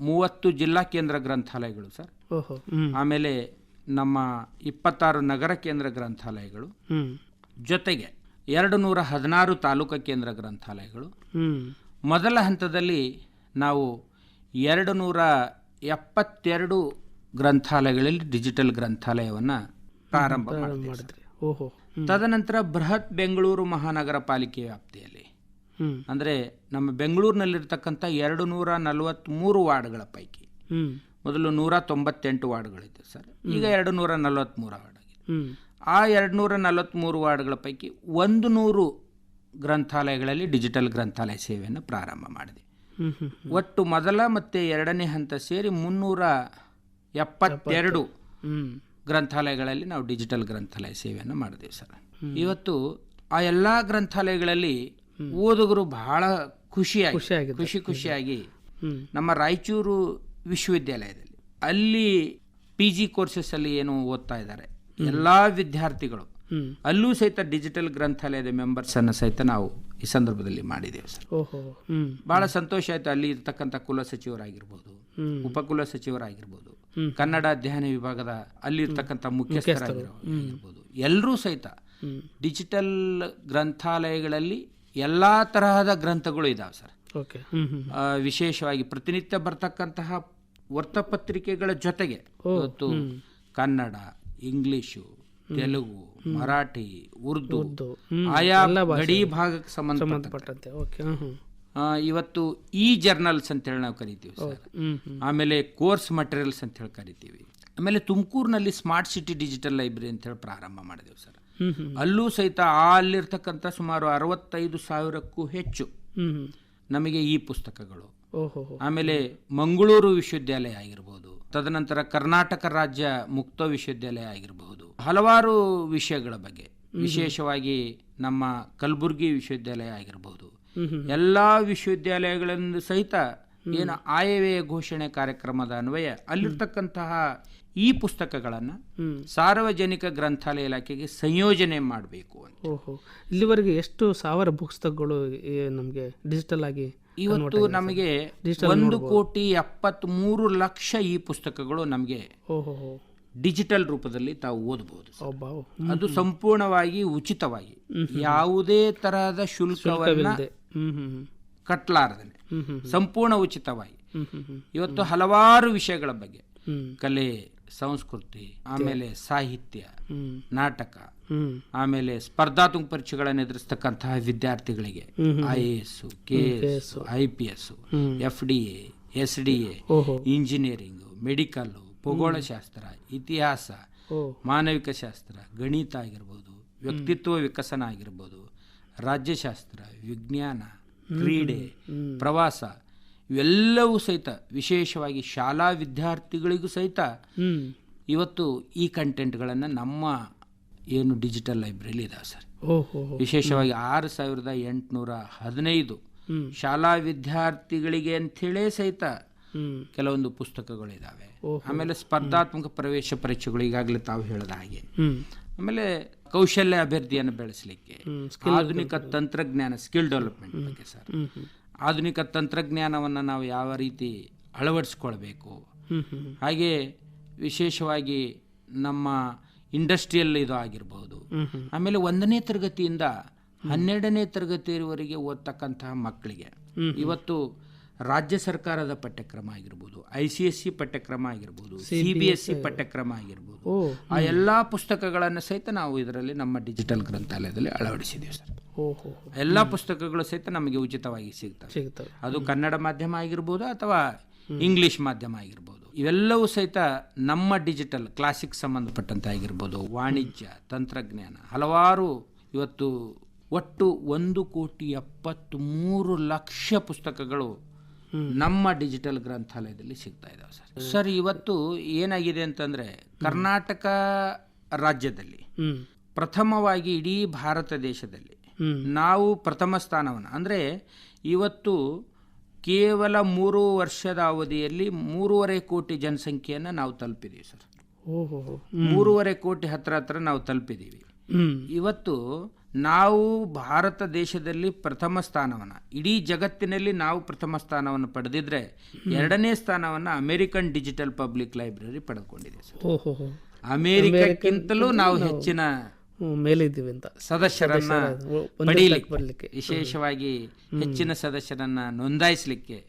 ಮೂವತ್ತು ಜಿಲ್ಲಾ ಕೇಂದ್ರ ಗ್ರಂಥಾಲಯಗಳು ಸರ್. ಓಹೋ. ಆಮೇಲೆ ನಮ್ಮ ಇಪ್ಪತ್ತಾರು ನಗರ ಕೇಂದ್ರ ಗ್ರಂಥಾಲಯಗಳು. ಜೊತೆಗೆ ಎರಡು ನೂರ ಹದಿನಾರು ತಾಲೂಕು ಕೇಂದ್ರ ಗ್ರಂಥಾಲಯಗಳು. ಮೊದಲ ಹಂತದಲ್ಲಿ ನಾವು ಎರಡು ನೂರ ಎಪ್ಪತ್ತೆರಡು ಗ್ರಂಥಾಲಯಗಳಲ್ಲಿ ಡಿಜಿಟಲ್ ಗ್ರಂಥಾಲಯವನ್ನು ಪ್ರಾರಂಭ ಮಾಡಿದ್ರಿ. ಓಹೋ. ತದನಂತರ ಬೃಹತ್ ಬೆಂಗಳೂರು ಮಹಾನಗರ ಪಾಲಿಕೆ ವ್ಯಾಪ್ತಿಯಲ್ಲಿ. ಅಂದ್ರೆ ನಮ್ಮ ಬೆಂಗಳೂರಿನಲ್ಲಿರ್ತಕ್ಕಂಥ ಎರಡು ನೂರ ನಲವತ್ತ್ಮೂರು ವಾರ್ಡ್ಗಳ ಪೈಕಿ. ಮೊದಲು ನೂರ ತೊಂಬತ್ತೆಂಟು ವಾರ್ಡ್ಗಳಿತ್ತು ಸರ್. ಈಗ ಎರಡು ನೂರ ನಲವತ್ತ್ಮೂರು ವಾರ್ಡ್ ಆಗಿದೆ. ಆ ಎರಡು ನೂರ ನಲವತ್ತ್ಮೂರು ವಾರ್ಡ್ಗಳ ಪೈಕಿ ಒಂದು ನೂರು ಗ್ರಂಥಾಲಯಗಳಲ್ಲಿ ಡಿಜಿಟಲ್ ಗ್ರಂಥಾಲಯ ಸೇವೆಯನ್ನು ಪ್ರಾರಂಭ ಮಾಡಿದೆ. ಒಟ್ಟು ಮೊದಲ ಮತ್ತೆ ಎರಡನೇ ಹಂತ ಸೇರಿ ಮುನ್ನೂರ ಎಪ್ಪತ್ತೆರಡು ಗ್ರಂಥಾಲಯಗಳಲ್ಲಿ ನಾವು ಡಿಜಿಟಲ್ ಗ್ರಂಥಾಲಯ ಸೇವೆಯನ್ನು ಮಾಡಿದೆವು ಸರ್. ಇವತ್ತು ಆ ಎಲ್ಲ ಗ್ರಂಥಾಲಯಗಳಲ್ಲಿ ಓದುಗರು ಬಹಳ ಖುಷಿಯಾಗಿ. ಖುಷಿ ಖುಷಿಯಾಗಿ ನಮ್ಮ ರಾಯಚೂರು ವಿಶ್ವವಿದ್ಯಾಲಯದಲ್ಲಿ ಅಲ್ಲಿ ಪಿ ಜಿ ಕೋರ್ಸಸ್ಸಲ್ಲಿ ಏನು ಓದ್ತಾ ಇದ್ದಾರೆ. ಎಲ್ಲ ವಿದ್ಯಾರ್ಥಿಗಳು. ಅಲ್ಲೂ ಸಹಿತ ಡಿಜಿಟಲ್ ಗ್ರಂಥಾಲಯದ ಮೆಂಬರ್ಸನ್ನು ಸಹಿತ ನಾವು ಈ ಸಂದರ್ಭದಲ್ಲಿ ಮಾಡಿದ್ದೇವೆ ಸರ್. ಓಹೋ. ಹ್ಮ್. ಬಹಳ ಸಂತೋಷ ಆಯ್ತು ಅಲ್ಲಿ ಇರತಕ್ಕಂಥ ಕುಲ ಸಚಿವರಾಗಿರ್ಬೋದು ಉಪಕುಲ ಸಚಿವರಾಗಿರ್ಬೋದು. ಕನ್ನಡ ಅಧ್ಯಯನ ವಿಭಾಗದ ಅಲ್ಲಿ ಇರ್ತಕ್ಕಂಥ ಮುಖ್ಯಸ್ಥರಾಗಿರ್ಬೋದು ಎಲ್ಲರೂ ಸಹಿತ ಡಿಜಿಟಲ್ ಗ್ರಂಥಾಲಯಗಳಲ್ಲಿ ಎಲ್ಲಾ ತರಹದ ಗ್ರಂಥಗಳು ಇದಾವೆ ಸರ್. ವಿಶೇಷವಾಗಿ ಪ್ರತಿನಿತ್ಯ ಬರ್ತಕ್ಕಂತಹ ವೃತ್ತಪತ್ರಿಕೆಗಳ ಜೊತೆಗೆ ಕನ್ನಡ ಇಂಗ್ಲಿಷು ತೆಲುಗು ಮರಾಠಿ ಉರ್ದು ಆಯಾ ಗಡಿ ಭಾಗಕ್ಕೆ ಸಂಬಂಧಪಟ್ಟಂತೆ. ಇವತ್ತು ಇ ಜರ್ನಲ್ಸ್ ಅಂತ ಹೇಳಿ ನಾವು ಕರಿತೀವಿ ಸರ್. ಆಮೇಲೆ ಕೋರ್ಸ್ ಮಟೀರಿಯಲ್ಸ್ ಅಂತ ಹೇಳಿ ಕರಿತೀವಿ. ಆಮೇಲೆ ತುಮಕೂರಿನಲ್ಲಿ ಸ್ಮಾರ್ಟ್ ಸಿಟಿ ಡಿಜಿಟಲ್ ಲೈಬ್ರರಿ ಅಂತ ಹೇಳಿ ಪ್ರಾರಂಭ ಮಾಡಿದೆವು ಸರ್. ಅಲ್ಲೂ ಸಹಿತ ಅಲ್ಲಿರ್ತಕ್ಕಂಥ ಸುಮಾರು ಅರವತ್ತೈದು ಸಾವಿರಕ್ಕೂ ಹೆಚ್ಚು ನಮಗೆ ಈ ಪುಸ್ತಕಗಳು. ಆಮೇಲೆ ಮಂಗಳೂರು ವಿಶ್ವವಿದ್ಯಾಲಯ ಆಗಿರ್ಬೋದು ತದನಂತರ ಕರ್ನಾಟಕ ರಾಜ್ಯ ಮುಕ್ತ ವಿಶ್ವವಿದ್ಯಾಲಯ ಆಗಿರಬಹುದು ಹಲವಾರು ವಿಷಯಗಳ ಬಗ್ಗೆ. ವಿಶೇಷವಾಗಿ ನಮ್ಮ ಕಲಬುರ್ಗಿ ವಿಶ್ವವಿದ್ಯಾಲಯ ಆಗಿರಬಹುದು ಎಲ್ಲ ವಿಶ್ವವಿದ್ಯಾಲಯಗಳನ್ನು ಸಹಿತ ಏನು ಆಯವ್ಯಯ ಘೋಷಣೆ ಕಾರ್ಯಕ್ರಮದ ಅನ್ವಯ ಅಲ್ಲಿರ್ತಕ್ಕಂತಹ ಈ ಪುಸ್ತಕಗಳನ್ನು ಸಾರ್ವಜನಿಕ ಗ್ರಂಥಾಲಯ ಇಲಾಖೆಗೆ ಸಂಯೋಜನೆ ಮಾಡಬೇಕು ಅಂತ. ಓಹೋ. ಇಲ್ಲಿವರೆಗೆ ಎಷ್ಟು ಸಾವಿರ ಪುಸ್ತಕಗಳು ನಮಗೆ ಡಿಜಿಟಲ್ ಆಗಿ ಇವತ್ತು ನಮಗೆ ಒಂದು ಕೋಟಿ ಎಪ್ಪತ್ಮೂರು ಲಕ್ಷ ಈ ಪುಸ್ತಕಗಳು ನಮಗೆ ಡಿಜಿಟಲ್ ರೂಪದಲ್ಲಿ ತಾವು ಓದಬಹುದು ಅದು ಸಂಪೂರ್ಣವಾಗಿ ಉಚಿತವಾಗಿ ಯಾವುದೇ ತರಹದ ಶುಲ್ಕವನ್ನ ಹ್ಮ್ ಸಂಪೂರ್ಣ ಉಚಿತವಾಗಿ. ಇವತ್ತು ಹಲವಾರು ವಿಷಯಗಳ ಬಗ್ಗೆ. ಕಲೆ ಸಂಸ್ಕೃತಿ ಆಮೇಲೆ ಸಾಹಿತ್ಯ ನಾಟಕ ಆಮೇಲೆ ಸ್ಪರ್ಧಾತ್ಮಕ ಪರೀಕ್ಷೆಗಳನ್ನು ಎದುರಿಸ್ತಕ್ಕಂತಹ ವಿದ್ಯಾರ್ಥಿಗಳಿಗೆ I A S K S I P S F D A S D A engineering medical ಭೂಗೋಳಶಾಸ್ತ್ರ ಇತಿಹಾಸ ಮಾನವಿಕ ಶಾಸ್ತ್ರ ಗಣಿತ ಆಗಿರ್ಬೋದು ವ್ಯಕ್ತಿತ್ವ ವಿಕಸನ ಆಗಿರ್ಬೋದು ರಾಜ್ಯಶಾಸ್ತ್ರ ವಿಜ್ಞಾನ ಕ್ರೀಡೆ ಪ್ರವಾಸ ಇವೆಲ್ಲವೂ ಸಹಿತ ವಿಶೇಷವಾಗಿ ಶಾಲಾ ವಿದ್ಯಾರ್ಥಿಗಳಿಗೂ ಸಹಿತ ಇವತ್ತು ಈ ಕಂಟೆಂಟ್ಗಳನ್ನು ನಮ್ಮ ಏನು ಡಿಜಿಟಲ್ ಲೈಬ್ರರಿಲಿ ಇದಾವೆ ಸರ್. ವಿಶೇಷವಾಗಿ ಆರು ಸಾವಿರದ ಎಂಟುನೂರ ಹದಿನೈದು ಶಾಲಾ ವಿದ್ಯಾರ್ಥಿಗಳಿಗೆ ಅಂಥೇಳೇ ಸಹಿತ ಕೆಲವೊಂದು ಪುಸ್ತಕಗಳಿದ್ದಾವೆ. ಆಮೇಲೆ ಸ್ಪರ್ಧಾತ್ಮಕ ಪ್ರವೇಶ ಪರೀಕ್ಷೆಗಳು ಈಗಾಗಲೇ ತಾವು ಹೇಳಿದ ಹಾಗೆ. ಆಮೇಲೆ ಕೌಶಲ್ಯ ಅಭಿವೃದ್ಧಿಯನ್ನು ಬೆಳೆಸಲಿಕ್ಕೆ ಆಧುನಿಕ ತಂತ್ರಜ್ಞಾನ ಸ್ಕಿಲ್ ಡೆವಲಪ್ಮೆಂಟ್ ಬಗ್ಗೆ ಸರ್. ಆಧುನಿಕ ತಂತ್ರಜ್ಞಾನವನ್ನು ನಾವು ಯಾವ ರೀತಿ ಅಳವಡಿಸ್ಕೊಳ್ಬೇಕು? ಹಾಗೆ ವಿಶೇಷವಾಗಿ ನಮ್ಮ ಇಂಡಸ್ಟ್ರಿಯಲ್ ಇದು ಆಗಿರಬಹುದು ಹ್ಮ್ ಆಮೇಲೆ ಒಂದನೇ ತರಗತಿಯಿಂದ ಹನ್ನೆರಡನೇ ತರಗತಿಯವರೆಗೆ ಓದ್ತಕ್ಕಂತಹ ಮಕ್ಕಳಿಗೆ. ಇವತ್ತು ರಾಜ್ಯ ಸರ್ಕಾರದ ಪಠ್ಯಕ್ರಮ ಆಗಿರ್ಬೋದು ಐ ಸಿ ಎಸ್ ಸಿ ಪಠ್ಯಕ್ರಮ ಆಗಿರ್ಬೋದು ಸಿ ಬಿ ಎಸ್ ಸಿ ಪಠ್ಯಕ್ರಮ ಆಗಿರ್ಬೋದು ಆ ಎಲ್ಲ ಪುಸ್ತಕಗಳನ್ನು ಸಹಿತ ನಾವು ಇದರಲ್ಲಿ ನಮ್ಮ ಡಿಜಿಟಲ್ ಗ್ರಂಥಾಲಯದಲ್ಲಿ ಅಳವಡಿಸಿದ್ದೀವಿ ಸರ್. ಎಲ್ಲ ಪುಸ್ತಕಗಳು ಸಹಿತ ನಮಗೆ ಉಚಿತವಾಗಿ ಸಿಗ್ತವೆ. ಸಿಗ್ತವೆ. ಅದು ಕನ್ನಡ ಮಾಧ್ಯಮ ಆಗಿರ್ಬೋದು ಅಥವಾ ಇಂಗ್ಲಿಷ್ ಮಾಧ್ಯಮ ಆಗಿರ್ಬೋದು. ಇವೆಲ್ಲವೂ ಸಹಿತ ನಮ್ಮ ಡಿಜಿಟಲ್ ಕ್ಲಾಸಿಕ್ ಸಂಬಂಧಪಟ್ಟಂತೆ ಆಗಿರ್ಬೋದು. ವಾಣಿಜ್ಯ ತಂತ್ರಜ್ಞಾನ ಹಲವಾರು ಇವತ್ತು ಒಟ್ಟು ಒಂದು ಕೋಟಿ ಎಪ್ಪತ್ತ್ ಮೂರು ಲಕ್ಷ ಪುಸ್ತಕಗಳು ನಮ್ಮ ಡಿಜಿಟಲ್ ಗ್ರಂಥಾಲಯದಲ್ಲಿ ಸಿಗ್ತಾ ಇದಾವೆ ಸರ್. ಸರ್ ಇವತ್ತು ಏನಾಗಿದೆ ಅಂತಂದ್ರೆ ಕರ್ನಾಟಕ ರಾಜ್ಯದಲ್ಲಿ ಪ್ರಥಮವಾಗಿ ಇಡೀ ಭಾರತ ದೇಶದಲ್ಲಿ ನಾವು ಪ್ರಥಮ ಸ್ಥಾನವನ್ನು ಅಂದರೆ ಇವತ್ತು ಕೇವಲ ಮೂರು ವರ್ಷದ ಅವಧಿಯಲ್ಲಿ ಮೂರುವರೆ ಕೋಟಿ ಜನಸಂಖ್ಯೆಯನ್ನು ನಾವು ತಲುಪಿದ್ದೀವಿ ಸರ್. ಮೂರುವರೆ ಕೋಟಿ ಹತ್ರ ಹತ್ರ ನಾವು ತಲುಪಿದ್ದೀವಿ ಇವತ್ತು ನಾವು ಭಾರತ ದೇಶದಲ್ಲಿ ಪ್ರಥಮ ಸ್ಥಾನವನ್ನು ಇಡೀ ಜಗತ್ತಿನಲ್ಲಿ ನಾವು ಪ್ರಥಮ ಸ್ಥಾನವನ್ನು ಪಡೆದಿದ್ರೆ ಎರಡನೇ ಸ್ಥಾನವನ್ನು ಅಮೆರಿಕನ್ ಡಿಜಿಟಲ್ ಪಬ್ಲಿಕ್ ಲೈಬ್ರರಿ ಪಡೆದುಕೊಂಡಿದೆ ಸರ್. ಅಮೆರಿಕಕ್ಕಿಂತಲೂ ನಾವು ಹೆಚ್ಚಿನ ಮೇಲಿದ್ದೀವಿ ಅಂತ. ಸದಸ್ಯರನ್ನ ಪಡೀಲಿಕ್ಕೆ ವಿಶೇಷವಾಗಿ ಹೆಚ್ಚಿನ ಸದಸ್ಯರನ್ನ ನೋಂದಾಯಿಸಲಿಕ್ಕೆ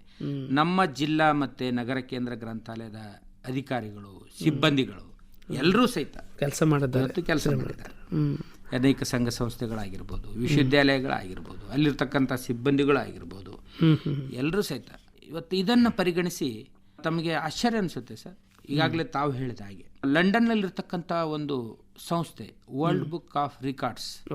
ನಮ್ಮ ಜಿಲ್ಲಾ ಮತ್ತೆ ನಗರ ಕೇಂದ್ರ ಗ್ರಂಥಾಲಯದ ಅಧಿಕಾರಿಗಳು ಸಿಬ್ಬಂದಿಗಳು ಎಲ್ಲರೂ ಸಹಿತ ಕೆಲಸ ಮಾಡಿದ್ದಾರೆ. ಕೆಲಸ ಮಾಡಿದ್ದಾರೆ. ಅನೇಕ ಸಂಘ ಸಂಸ್ಥೆಗಳಾಗಿರ್ಬೋದು ವಿಶ್ವವಿದ್ಯಾಲಯಗಳಾಗಿರ್ಬೋದು ಅಲ್ಲಿರ್ತಕ್ಕಂಥ ಸಿಬ್ಬಂದಿಗಳಾಗಿರ್ಬೋದು. ಎಲ್ಲರೂ ಸಹಿತ. ಇವತ್ತು ಇದನ್ನು ಪರಿಗಣಿಸಿ ತಮಗೆ ಆಶ್ಚರ್ಯ ಅನಿಸುತ್ತೆ ಸರ್. ಈಗಾಗಲೇ ತಾವು ಹೇಳಿದ ಹಾಗೆ. ಲಂಡನ್ನಲ್ಲಿರ್ತಕ್ಕಂಥ ಒಂದು ಸಂಸ್ಥೆ ವರ್ಲ್ಡ್ ಬುಕ್ ಆಫ್ ರಿಕಾರ್ಡ್ಸ್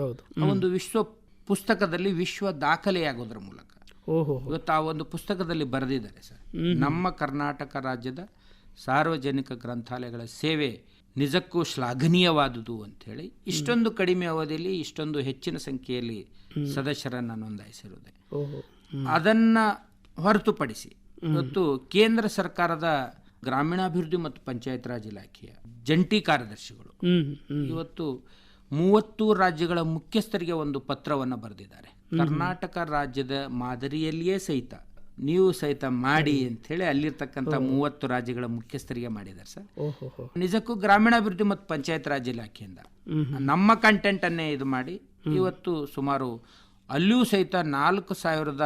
ಒಂದು ವಿಶ್ವ ಪುಸ್ತಕದಲ್ಲಿ ವಿಶ್ವ ದಾಖಲೆಯಾಗೋದ್ರ ಮೂಲಕ. ಓಹೋ. ಇವತ್ತು ಆ ಒಂದು ಪುಸ್ತಕದಲ್ಲಿ ಬರೆದಿದ್ದಾರೆ ಸರ್. ನಮ್ಮ ಕರ್ನಾಟಕ ರಾಜ್ಯದ ಸಾರ್ವಜನಿಕ ಗ್ರಂಥಾಲಯಗಳ ಸೇವೆ ನಿಜಕ್ಕೂ ಶ್ಲಾಘನೀಯವಾದುದು ಅಂಥೇಳಿ ಇಷ್ಟೊಂದು ಕಡಿಮೆ ಅವಧಿಯಲ್ಲಿ ಇಷ್ಟೊಂದು ಹೆಚ್ಚಿನ ಸಂಖ್ಯೆಯಲ್ಲಿ ಸದಸ್ಯರನ್ನು ನೋಂದಾಯಿಸಿರುವುದೇ. ಅದನ್ನ ಹೊರತುಪಡಿಸಿ ಇವತ್ತು ಕೇಂದ್ರ ಸರ್ಕಾರದ ಗ್ರಾಮೀಣಾಭಿವೃದ್ಧಿ ಮತ್ತು ಪಂಚಾಯತ್ ರಾಜ್ ಇಲಾಖೆಯ ಜಂಟಿ ಕಾರ್ಯದರ್ಶಿಗಳು ಇವತ್ತು ಮೂವತ್ತು ರಾಜ್ಯಗಳ ಮುಖ್ಯಸ್ಥರಿಗೆ ಒಂದು ಪತ್ರವನ್ನು ಬರೆದಿದ್ದಾರೆ. ಕರ್ನಾಟಕ ರಾಜ್ಯದ ಮಾದರಿಯಲ್ಲಿಯೇ ಸಹಿತ ನೀವು ಸಹಿತ ಮಾಡಿ ಅಂತ ಹೇಳಿ ಅಲ್ಲಿರ್ತಕ್ಕಂಥ ಮೂವತ್ತು ರಾಜ್ಯಗಳ ಮುಖ್ಯಸ್ಥರಿಗೆ ಮಾಡಿದ್ದಾರೆ ಸರ್. ನಿಜಕ್ಕೂ ಗ್ರಾಮೀಣಾಭಿವೃದ್ಧಿ ಮತ್ತು ಪಂಚಾಯತ್ ರಾಜ್ ಇಲಾಖೆಯಿಂದ ನಮ್ಮ ಕಂಟೆಂಟ್ ಅನ್ನೇ ಇದು ಮಾಡಿ ಇವತ್ತು ಸುಮಾರು ಅಲ್ಲಿಯೂ ಸಹಿತ ನಾಲ್ಕು ಸಾವಿರದ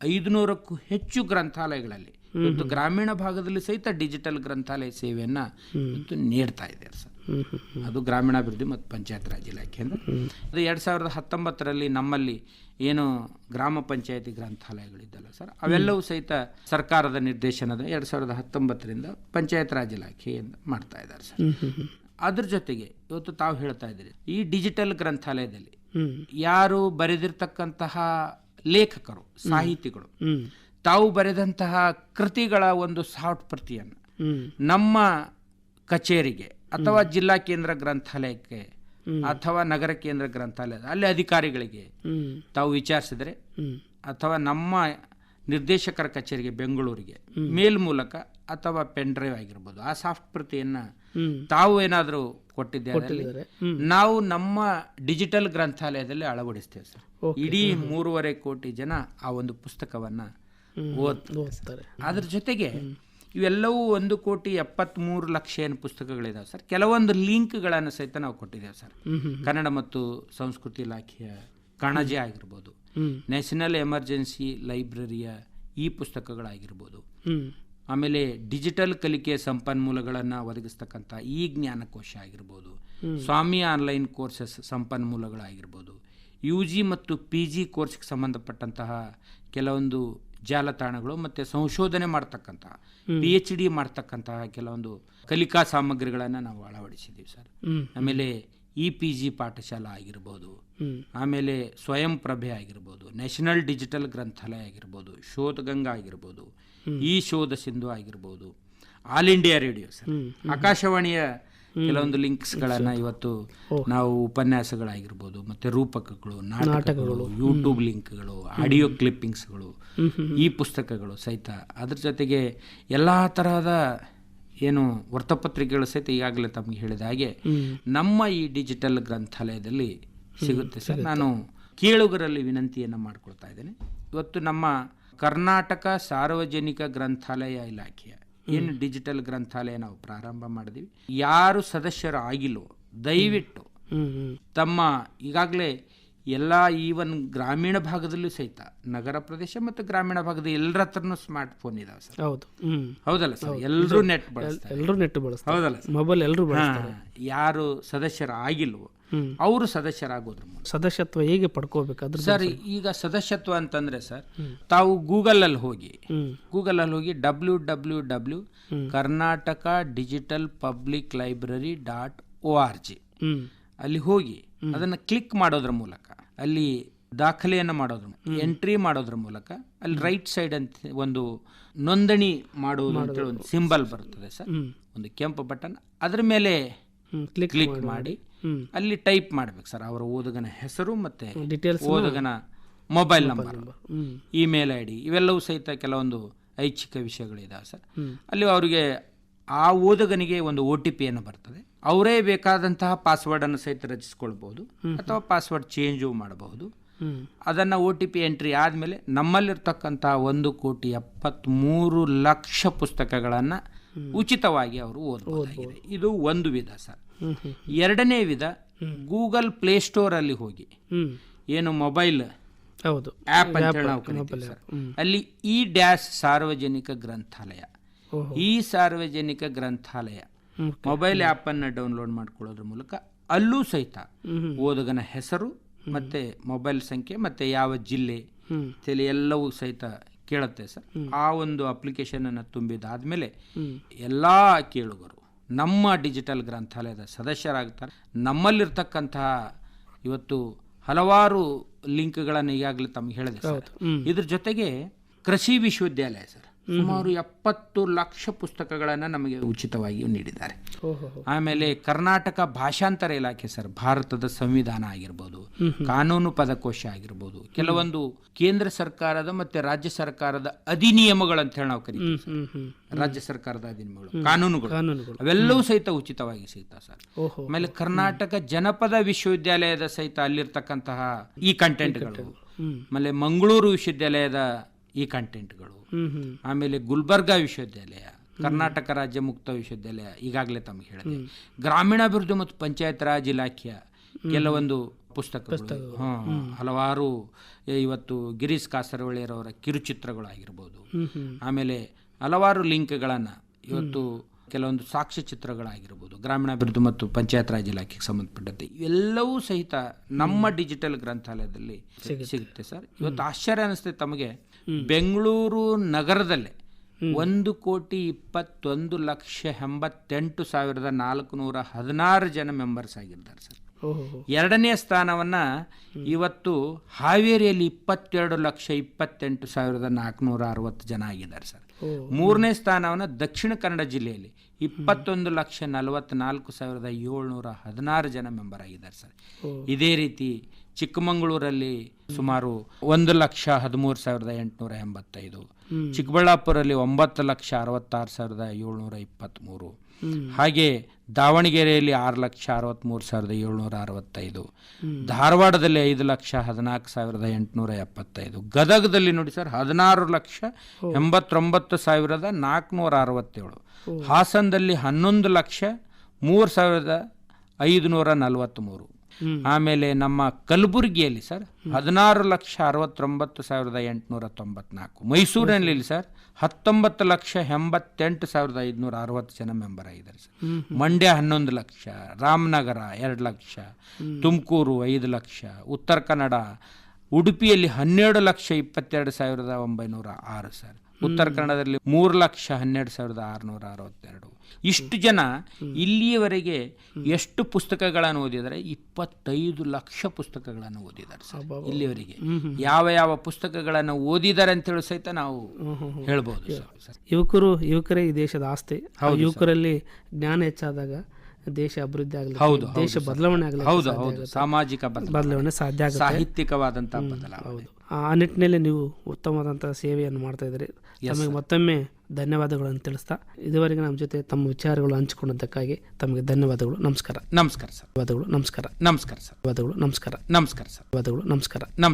ಐದುನೂರಕ್ಕೂ ಹೆಚ್ಚು ಗ್ರಂಥಾಲಯಗಳಲ್ಲಿ ಇವತ್ತು ಗ್ರಾಮೀಣ ಭಾಗದಲ್ಲಿ ಸಹಿತ ಡಿಜಿಟಲ್ ಗ್ರಂಥಾಲಯ ಸೇವೆಯನ್ನ ಇವತ್ತು ನೀಡ್ತಾ ಇದ್ದಾರೆ ಸರ್. ಅದು ಗ್ರಾಮೀಣಾಭಿವೃದ್ಧಿ ಮತ್ತು ಪಂಚಾಯತ್ ರಾಜ್ ಇಲಾಖೆಯಿಂದ ಅದು ಎರಡು ಸಾವಿರದ ಹತ್ತೊಂಬತ್ತರಲ್ಲಿ ನಮ್ಮಲ್ಲಿ ಏನು ಗ್ರಾಮ ಪಂಚಾಯತಿ ಗ್ರಂಥಾಲಯಗಳಿದ್ದಲ್ಲ ಸರ್, ಅವೆಲ್ಲವೂ ಸಹಿತ ಸರ್ಕಾರದ ನಿರ್ದೇಶನದ ಎರಡು ಸಾವಿರದ ಹತ್ತೊಂಬತ್ತರಿಂದ ಪಂಚಾಯತ್ ರಾಜ್ ಇಲಾಖೆಯಿಂದ ಮಾಡ್ತಾ ಇದ್ದಾರೆ ಸರ್. ಅದ್ರ ಜೊತೆಗೆ ಇವತ್ತು ತಾವು ಹೇಳ್ತಾ ಇದ್ದೀರಿ, ಈ ಡಿಜಿಟಲ್ ಗ್ರಂಥಾಲಯದಲ್ಲಿ ಯಾರು ಬರೆದಿರ್ತಕ್ಕಂತಹ ಲೇಖಕರು, ಸಾಹಿತಿಗಳು, ತಾವು ಬರೆದಂತಹ ಕೃತಿಗಳ ಒಂದು ಸಾಫ್ಟ್ ಪ್ರತಿಯನ್ನು ನಮ್ಮ ಕಚೇರಿಗೆ ಅಥವಾ ಜಿಲ್ಲಾ ಕೇಂದ್ರ ಗ್ರಂಥಾಲಯಕ್ಕೆ ಅಥವಾ ನಗರ ಕೇಂದ್ರ ಗ್ರಂಥಾಲಯ ಅಲ್ಲಿ ಅಧಿಕಾರಿಗಳಿಗೆ ತಾವು ವಿಚಾರಿಸಿದರೆ ಅಥವಾ ನಮ್ಮ ನಿರ್ದೇಶಕರ ಕಚೇರಿಗೆ ಬೆಂಗಳೂರಿಗೆ ಮೇಲ್ ಮೂಲಕ ಅಥವಾ ಪೆನ್ ಡ್ರೈವ್ ಆಗಿರ್ಬೋದು ಆ ಸಾಫ್ಟ್ ಪ್ರತಿಯನ್ನ ತಾವು ಏನಾದರೂ ಕೊಟ್ಟಿದ್ದೆ ಅದರಲ್ಲಿ ಇದ್ದಾರೆ ಹ್ಮ್. ನಾವು ನಮ್ಮ ಡಿಜಿಟಲ್ ಗ್ರಂಥಾಲಯದಲ್ಲಿ ಅಳವಡಿಸ್ತೇವೆ ಸರ್. ಇಡೀ ಮೂರುವರೆ ಕೋಟಿ ಜನ ಆ ಒಂದು ಪುಸ್ತಕವನ್ನ ಓದ್ ಓದ್ತಾರೆ ಅದ್ರ ಜೊತೆಗೆ ಇವೆಲ್ಲವೂ ಒಂದು ಕೋಟಿ ಎಪ್ಪತ್ತ್ಮೂರು ಲಕ್ಷ ಏನು ಪುಸ್ತಕಗಳಿದಾವೆ ಸರ್. ಕೆಲವೊಂದು ಲಿಂಕ್ಗಳನ್ನು ಸಹಿತ ನಾವು ಕೊಟ್ಟಿದ್ದೇವೆ ಸರ್. ಕನ್ನಡ ಮತ್ತು ಸಂಸ್ಕೃತಿ ಇಲಾಖೆಯ ಕಣಜೆ ಆಗಿರ್ಬೋದು ನ್ಯಾಷನಲ್ ಎಮರ್ಜೆನ್ಸಿ ಲೈಬ್ರರಿಯ ಈ ಪುಸ್ತಕಗಳಾಗಿರ್ಬೋದು ಆಮೇಲೆ ಡಿಜಿಟಲ್ ಕಲಿಕೆ ಸಂಪನ್ಮೂಲಗಳನ್ನು ಒದಗಿಸ್ತಕ್ಕಂಥ ಈ ಜ್ಞಾನಕೋಶ ಆಗಿರ್ಬೋದು ಸ್ವಾಮಿ ಆನ್ಲೈನ್ ಕೋರ್ಸಸ್ ಸಂಪನ್ಮೂಲಗಳಾಗಿರ್ಬೋದು ಯು ಜಿ ಮತ್ತು ಪಿ ಜಿ ಕೋರ್ಸ್ಗೆ ಸಂಬಂಧಪಟ್ಟಂತಹ ಕೆಲವೊಂದು ಜಾಲತಾಣಗಳು ಮತ್ತು ಸಂಶೋಧನೆ ಮಾಡ್ತಕ್ಕಂತಹ ಪಿ ಎಚ್ ಡಿ ಮಾಡ್ತಕ್ಕಂತಹ ಕೆಲವೊಂದು ಕಲಿಕಾ ಸಾಮಗ್ರಿಗಳನ್ನು ನಾವು ಅಳವಡಿಸಿದ್ದೀವಿ ಸರ್. ಆಮೇಲೆ ಇ ಪಿ ಜಿ ಪಾಠಶಾಲಾ ಆಗಿರ್ಬೋದು ಆಮೇಲೆ ಸ್ವಯಂ ಪ್ರಭೆ ಆಗಿರ್ಬೋದು ನ್ಯಾಷನಲ್ ಡಿಜಿಟಲ್ ಗ್ರಂಥಾಲಯ ಆಗಿರ್ಬೋದು ಶೋಧಗಂಗಾ ಆಗಿರ್ಬೋದು ಈ ಶೋಧ ಸಿಂಧು ಆಗಿರ್ಬೋದು ಆಲ್ ಇಂಡಿಯಾ ರೇಡಿಯೋ ಸರ್. ಆಕಾಶವಾಣಿಯ ಕೆಲವೊಂದು ಲಿಂಕ್ಸ್ಗಳನ್ನ ಇವತ್ತು ನಾವು ಉಪನ್ಯಾಸಗಳಾಗಿರ್ಬೋದು ಮತ್ತೆ ರೂಪಕಗಳು ನಾಟಕಗಳು ಯೂಟ್ಯೂಬ್ ಲಿಂಕ್ಗಳು ಆಡಿಯೋ ಕ್ಲಿಪ್ಪಿಂಗ್ಸ್ಗಳು ಈ ಪುಸ್ತಕಗಳು ಸಹಿತ. ಅದ್ರ ಜೊತೆಗೆ ಎಲ್ಲಾ ತರಹದ ಏನು ವೃತ್ತಪತ್ರಿಕೆಗಳು ಸಹಿತ ಈಗಾಗಲೇ ತಮಗೆ ಹೇಳಿದ ಹಾಗೆ ನಮ್ಮ ಈ ಡಿಜಿಟಲ್ ಗ್ರಂಥಾಲಯದಲ್ಲಿ ಸಿಗುತ್ತೆ ಸರ್. ನಾನು ಕೇಳುಗರಲ್ಲಿ ವಿನಂತಿಯನ್ನು ಮಾಡ್ಕೊಳ್ತಾ ಇದ್ದೇನೆ. ಇವತ್ತು ನಮ್ಮ ಕರ್ನಾಟಕ ಸಾರ್ವಜನಿಕ ಗ್ರಂಥಾಲಯ ಇಲಾಖೆಯ ಏನು ಡಿಜಿಟಲ್ ಗ್ರಂಥಾಲಯ ನಾವು ಪ್ರಾರಂಭ ಮಾಡಿದ್ವಿ. ಯಾರು ಸದಸ್ಯರು ಆಗಿಲ್ವೋ ದಯವಿಟ್ಟು ತಮ್ಮ ಈಗಾಗಲೇ ಎಲ್ಲ ಈವನ್ ಗ್ರಾಮೀಣ ಭಾಗದಲ್ಲೂ ಸಹಿತ ನಗರ ಪ್ರದೇಶ ಮತ್ತು ಗ್ರಾಮೀಣ ಭಾಗದ ಎಲ್ಲರ ಹತ್ರನೂ ಸ್ಮಾರ್ಟ್ ಫೋನ್ ಇದಾವೆ ಸರ್. ಹೌದು. ಹೌದಲ್ಲ ಸರ್? ಎಲ್ಲರೂ ನೆಟ್ ಬಳಸ್ತಾರೆ. ಎಲ್ಲರೂ ನೆಟ್ ಬಳಸ್ತಾರೆ. ಹೌದಲ್ಲ ಮೊಬೈಲ್ ಎಲ್ಲರೂ ಯಾರು ಸದಸ್ಯರು ಆಗಿಲ್ವೋ. ಅವರು ಸದಸ್ಯರಾಗೋದ್ರ ಸದಸ್ಯತ್ವ ಹೇಗೆ ಪಡ್ಕೋಬೇಕು ಸರ್ ಈಗ ಸದಸ್ಯತ್ವ ಅಂತಂದ್ರೆ ಸರ್ ತಾವು ಗೂಗಲ್ ಅಲ್ಲಿ ಹೋಗಿ ಗೂಗಲ್ ಅಲ್ಲಿ ಹೋಗಿ W W W Karnataka digital public library dot O R G. ಅಲ್ಲಿ ಹೋಗಿ ಅದನ್ನು ಕ್ಲಿಕ್ ಮಾಡೋದ್ರ ಮೂಲಕ ಅಲ್ಲಿ ದಾಖಲೆಯನ್ನು ಮಾಡೋದ್ರ ಎಂಟ್ರಿ ಮಾಡೋದ್ರ ಮೂಲಕ ಅಲ್ಲಿ ರೈಟ್ ಸೈಡ್ ಅಂತ ಒಂದು ನೋಂದಣಿ ಮಾಡುವುದು ಅಂತೇಳಿ ಒಂದು ಸಿಂಬಲ್ ಬರ್ತದೆ ಸರ್. ಒಂದು ಕೆಂಪು ಬಟನ್ ಅದ್ರ ಮೇಲೆ ಕ್ಲಿಕ್ ಮಾಡಿ. ಅಲ್ಲಿ ಟೈಪ್ ಮಾಡ್ಬೇಕು ಸರ್ ಅವರ ಓದುಗನ ಹೆಸರು ಮತ್ತೆ details ಓದುಗನ mobile number email I D ಇವೆಲ್ಲವೂ ಸಹಿತ ಕೆಲವೊಂದು ಐಚ್ಛಿಕ ವಿಷಯಗಳಿದಾವೆ ಸರ್. ಅಲ್ಲಿ ಅವರಿಗೆ ಆ ಓದುಗನಿಗೆ ಒಂದು ಒ ಟಿ ಪಿಯನ್ನು ಬರ್ತದೆ. ಅವರೇ ಬೇಕಾದಂತಹ ಪಾಸ್ವರ್ಡನ್ನು ಸಹಿತ ರಚಿಸ್ಕೊಳ್ಬಹುದು ಅಥವಾ ಪಾಸ್ವರ್ಡ್ ಚೇಂಜು ಮಾಡಬಹುದು. ಅದನ್ನ ಅದನ್ನು ಒ ಟಿ ಪಿ ಎಂಟ್ರಿ ಆದಮೇಲೆ ನಮ್ಮಲ್ಲಿರ್ತಕ್ಕಂಥ ಒಂದು ಕೋಟಿ ಎಪ್ಪತ್ತ್ಮೂರು ಲಕ್ಷ ಪುಸ್ತಕಗಳನ್ನು ಉಚಿತವಾಗಿ ಅವರು ಓದಬಹುದಾಗಿದೆ ಇದು ಒಂದು ವಿಧ ಸರ್ ಎರಡನೇ ವಿಧ ಗೂಗಲ್ ಪ್ಲೇ ಸ್ಟೋರ್ ಅಲ್ಲಿ ಹೋಗಿ ಏನು ಮೊಬೈಲ್ ಹೌದು. ಆ್ಯಪ್ ಅಂತ ಹೇಳಿ ನಾವು ಕರಿತೀವಿ ಸರ್. ಅಲ್ಲಿ ಇ ಡ್ಯಾಶ್ ಸಾರ್ವಜನಿಕ ಗ್ರಂಥಾಲಯ. ಈ ಸಾರ್ವಜನಿಕ ಗ್ರಂಥಾಲಯ ಮೊಬೈಲ್ ಮೊಬೈಲ್ ಆ್ಯಪನ್ನು ಡೌನ್ಲೋಡ್ ಮಾಡ್ಕೊಳ್ಳೋದ್ರ ಮೂಲಕ ಅಲ್ಲೂ ಸಹಿತ ಓದಗನ ಹೆಸರು ಮತ್ತೆ ಮೊಬೈಲ್ ಸಂಖ್ಯೆ ಮತ್ತೆ ಯಾವ ಜಿಲ್ಲೆ ತಲೆ ಎಲ್ಲವೂ ಸಹಿತ ಕೇಳುತ್ತೆ ಸರ್. ಆ ಒಂದು ಅಪ್ಲಿಕೇಶನ್ ಅನ್ನು ತುಂಬಿದಾದ್ಮೇಲೆ ಎಲ್ಲ ಕೇಳುಗರು ನಮ್ಮ ಡಿಜಿಟಲ್ ಗ್ರಂಥಾಲಯದ ಸದಸ್ಯರಾಗ್ತಾರೆ. ನಮ್ಮಲ್ಲಿರ್ತಕ್ಕಂತಹ ಇವತ್ತು ಹಲವಾರು ಲಿಂಕ್ಗಳನ್ನು ಈಗಾಗಲೇ ತಮ್ಗೆ ಹೇಳಿದೆ ಸರ್. ಇದ್ರ ಜೊತೆಗೆ ಕೃಷಿ ವಿಶ್ವವಿದ್ಯಾಲಯ ಸರ್. ಸುಮಾರು ಎಪ್ಪತ್ತು ಲಕ್ಷ ಪುಸ್ತಕಗಳನ್ನು ನಮಗೆ ಉಚಿತವಾಗಿಯೂ ನೀಡಿದ್ದಾರೆ. ಆಮೇಲೆ ಕರ್ನಾಟಕ ಭಾಷಾಂತರ ಇಲಾಖೆ ಸರ್ ಭಾರತದ ಸಂವಿಧಾನ ಆಗಿರ್ಬೋದು ಕಾನೂನು ಪದಕೋಶ ಆಗಿರ್ಬೋದು ಕೆಲವೊಂದು ಕೇಂದ್ರ ಸರ್ಕಾರದ ಮತ್ತೆ ರಾಜ್ಯ ಸರ್ಕಾರದ ಅಧಿನಿಯಮಗಳು ಅಂತ ಹೇಳಿ ನಾವು ಕರಿತೀವಿ ರಾಜ್ಯ ಸರ್ಕಾರದ ಅಧಿನಿಯಮಗಳು ಕಾನೂನುಗಳು. ಅವೆಲ್ಲವೂ ಸಹಿತ ಉಚಿತವಾಗಿ ಸಿಗ್ತಾ ಸರ್. ಆಮೇಲೆ ಕರ್ನಾಟಕ ಜನಪದ ವಿಶ್ವವಿದ್ಯಾಲಯದ ಸಹಿತ ಅಲ್ಲಿರ್ತಕ್ಕಂತಹ ಈ ಕಂಟೆಂಟ್ಗಳು ಆಮೇಲೆ ಮಂಗಳೂರು ವಿಶ್ವವಿದ್ಯಾಲಯದ ಈ ಕಂಟೆಂಟ್ಗಳು ಆಮೇಲೆ ಗುಲ್ಬರ್ಗಾ ವಿಶ್ವವಿದ್ಯಾಲಯ ಕರ್ನಾಟಕ ರಾಜ್ಯ ಮುಕ್ತ ವಿಶ್ವವಿದ್ಯಾಲಯ ಈಗಾಗಲೇ ತಮಗೆ ಹೇಳಿದೆ. ಗ್ರಾಮೀಣಾಭಿವೃದ್ಧಿ ಮತ್ತು ಪಂಚಾಯತ್ ರಾಜ್ ಇಲಾಖೆಯ ಕೆಲವೊಂದು ಪುಸ್ತಕಗಳು. ಹಲವಾರು ಇವತ್ತು ಗಿರೀಶ್ ಕಾಸರವಳ್ಳಿಯರವರ ಕಿರುಚಿತ್ರಗಳಾಗಿರ್ಬೋದು ಆಮೇಲೆ ಹಲವಾರು ಲಿಂಕ್ಗಳನ್ನು ಇವತ್ತು ಕೆಲವೊಂದು ಸಾಕ್ಷ್ಯ ಚಿತ್ರಗಳಾಗಿರ್ಬೋದು ಗ್ರಾಮೀಣಾಭಿವೃದ್ಧಿ ಮತ್ತು ಪಂಚಾಯತ್ ರಾಜ್ ಇಲಾಖೆಗೆ ಸಂಬಂಧಪಟ್ಟಂತೆ ಇವೆಲ್ಲವೂ ಸಹಿತ ನಮ್ಮ ಡಿಜಿಟಲ್ ಗ್ರಂಥಾಲಯದಲ್ಲಿ ಸಿಗುತ್ತೆ. ಸರ್. ಇವತ್ತು ಆಶ್ಚರ್ಯ ಅನಿಸ್ತೈತೆ ತಮಗೆ. ಬೆಂಗಳೂರು ನಗರದಲ್ಲೇ ಒಂದು ಕೋಟಿ ಇಪ್ಪತ್ತೊಂದು ಲಕ್ಷ ಎಂಬತ್ತೆಂಟು ಸಾವಿರದ ನಾಲ್ಕುನೂರ ಹದಿನಾರು ಜನ ಮೆಂಬರ್ಸ್ ಆಗಿದ್ದಾರೆ ಸರ್. ಎರಡನೇ ಸ್ಥಾನವನ್ನು ಇವತ್ತು ಹಾವೇರಿಯಲ್ಲಿ ಇಪ್ಪತ್ತೆರಡು ಲಕ್ಷ ಇಪ್ಪತ್ತೆಂಟು ಸಾವಿರದ ನಾಲ್ಕುನೂರ ಅರವತ್ತು ಜನ ಆಗಿದ್ದಾರೆ ಸರ್. ಮೂರನೇ ಸ್ಥಾನವನ್ನು ದಕ್ಷಿಣ ಕನ್ನಡ ಜಿಲ್ಲೆಯಲ್ಲಿ ಇಪ್ಪತ್ತೊಂದು ಲಕ್ಷ ನಲವತ್ತ್ನಾಲ್ಕು ಸಾವಿರದ ಏಳ್ನೂರ ಹದಿನಾರು ಜನ ಮೆಂಬರ್ ಆಗಿದ್ದಾರೆ ಸರ್. ಇದೇ ರೀತಿ ಚಿಕ್ಕಮಗಳೂರಲ್ಲಿ ಸುಮಾರು ಒಂದು ಲಕ್ಷ ಹದಿಮೂರು ಸಾವಿರದ ಎಂಟುನೂರ ಎಂಬತ್ತೈದು. ಚಿಕ್ಕಬಳ್ಳಾಪುರಲ್ಲಿ ಒಂಬತ್ತು ಲಕ್ಷ ಅರವತ್ತಾರು ಸಾವಿರದ ಏಳ್ನೂರ ಇಪ್ಪತ್ತ್ಮೂರು ಹಾಗೆ ದಾವಣಗೆರೆಯಲ್ಲಿ ಆರು ಲಕ್ಷ ಅರವತ್ತ್ಮೂರು ಸಾವಿರದ ಏಳ್ನೂರ ಅರವತ್ತೈದು. ಧಾರವಾಡದಲ್ಲಿ ಐದು ಲಕ್ಷ ಹದಿನಾಲ್ಕು ಸಾವಿರದ ಎಂಟುನೂರ ಎಪ್ಪತ್ತೈದು. ಗದಗದಲ್ಲಿ ನೋಡಿ ಸರ್ ಹದಿನಾರು ಲಕ್ಷ ಎಂಬತ್ತೊಂಬತ್ತು ಸಾವಿರದ ನಾಲ್ಕುನೂರ ಅರವತ್ತೇಳು. ಹಾಸನದಲ್ಲಿ ಹನ್ನೊಂದು ಲಕ್ಷ ಮೂರು ಸಾವಿರದ ಐದುನೂರ ನಲವತ್ತ್ಮೂರು. ಆಮೇಲೆ ನಮ್ಮ ಕಲಬುರಗಿಯಲ್ಲಿ ಸರ್ ಹದಿನಾರು ಲಕ್ಷ ಅರವತ್ತೊಂಬತ್ತು ಸಾವಿರದ ಎಂಟುನೂರ ತೊಂಬತ್ನಾಲ್ಕು. ಮೈಸೂರಿನಲ್ಲಿ ಸರ್ ಹತ್ತೊಂಬತ್ತು ಲಕ್ಷ ಎಂಬತ್ತೆಂಟು ಸಾವಿರದ ಐದುನೂರ ಅರವತ್ತು ಜನ ಮೆಂಬರ್ ಆಗಿದ್ದಾರೆ ಸರ್. ಮಂಡ್ಯ ಹನ್ನೊಂದು ಲಕ್ಷ ರಾಮನಗರ ಎರಡು ಲಕ್ಷ ತುಮಕೂರು ಐದು ಲಕ್ಷ ಉತ್ತರ ಕನ್ನಡ ಉಡುಪಿಯಲ್ಲಿ ಹನ್ನೆರಡು ಲಕ್ಷ ಇಪ್ಪತ್ತೆರಡು ಸಾವಿರದ ಒಂಬೈನೂರ ಆರು ಸರ್. ಉತ್ತರ ಕನ್ನಡದಲ್ಲಿ ಮೂರು ಲಕ್ಷ ಹನ್ನೆರಡು ಸಾವಿರದ ಆರುನೂರ ಅರವತ್ತೆರಡು. ಇಷ್ಟು ಜನ ಇಲ್ಲಿಯವರೆಗೆ ಎಷ್ಟು ಪುಸ್ತಕಗಳನ್ನು ಓದಿದ್ದಾರೆ? ಇಪ್ಪತ್ತೈದು ಲಕ್ಷ ಪುಸ್ತಕಗಳನ್ನು ಓದಿದ್ದಾರೆ ಸರ್ ಇಲ್ಲಿಯವರೆಗೆ. ಯಾವ ಯಾವ ಪುಸ್ತಕಗಳನ್ನು ಓದಿದ್ದಾರೆ ಅಂತೇಳಿ ಸಹಿತ ನಾವು ಹೇಳ್ಬೋದು ಯುವಕರು ಯುವಕರೇ ಈ ದೇಶದ ಆಸ್ತಿ. ಯುವಕರಲ್ಲಿ ಜ್ಞಾನ ಹೆಚ್ಚಾದಾಗ ದೇಶ ಅಭಿವೃದ್ಧಿ ಆಗಲಿ ಹೌದು, ದೇಶ ಬದಲಾವಣೆ ಆಗಲಿ ಹೌದು ಹೌದು ಸಾಮಾಜಿಕ ಬದಲಾವಣೆ ಸಾಧ್ಯ ಆಗುತ್ತೆ. ಸಾಹಿತ್ಯಿಕವಾದಂತಹ ಬದಲಾವಣೆ. ಹೌದು. ಆ ನಿಟ್ಟಿನಲ್ಲಿ ನೀವು ಉತ್ತಮವಾದಂತಹ ಸೇವೆಯನ್ನು ಮಾಡ್ತಾ ಇದ್ದೀರಿ. ತಮಗೆ ಮತ್ತೊಮ್ಮೆ ಧನ್ಯವಾದಗಳನ್ನು ತಿಳಿಸ್ತಾ ಇದುವರೆಗೆ ನಮ್ಮ ಜೊತೆ ತಮ್ಮ ವಿಚಾರಗಳು ಹಂಚಿಕೊಂಡದ್ದಕ್ಕಾಗಿ ತಮಗೆ ಧನ್ಯವಾದಗಳು. ನಮಸ್ಕಾರ. ನಮಸ್ಕಾರ ಸರ್ ಧನ್ಯವಾದಗಳು. ನಮಸ್ಕಾರ. ನಮಸ್ಕಾರ ಸರ್ ಧನ್ಯವಾದಗಳು. ನಮಸ್ಕಾರ. ನಮಸ್ಕಾರ ಸರ್ ಧನ್ಯವಾದಗಳು. ನಮಸ್ಕಾರ ನಮಸ್ಕಾರ.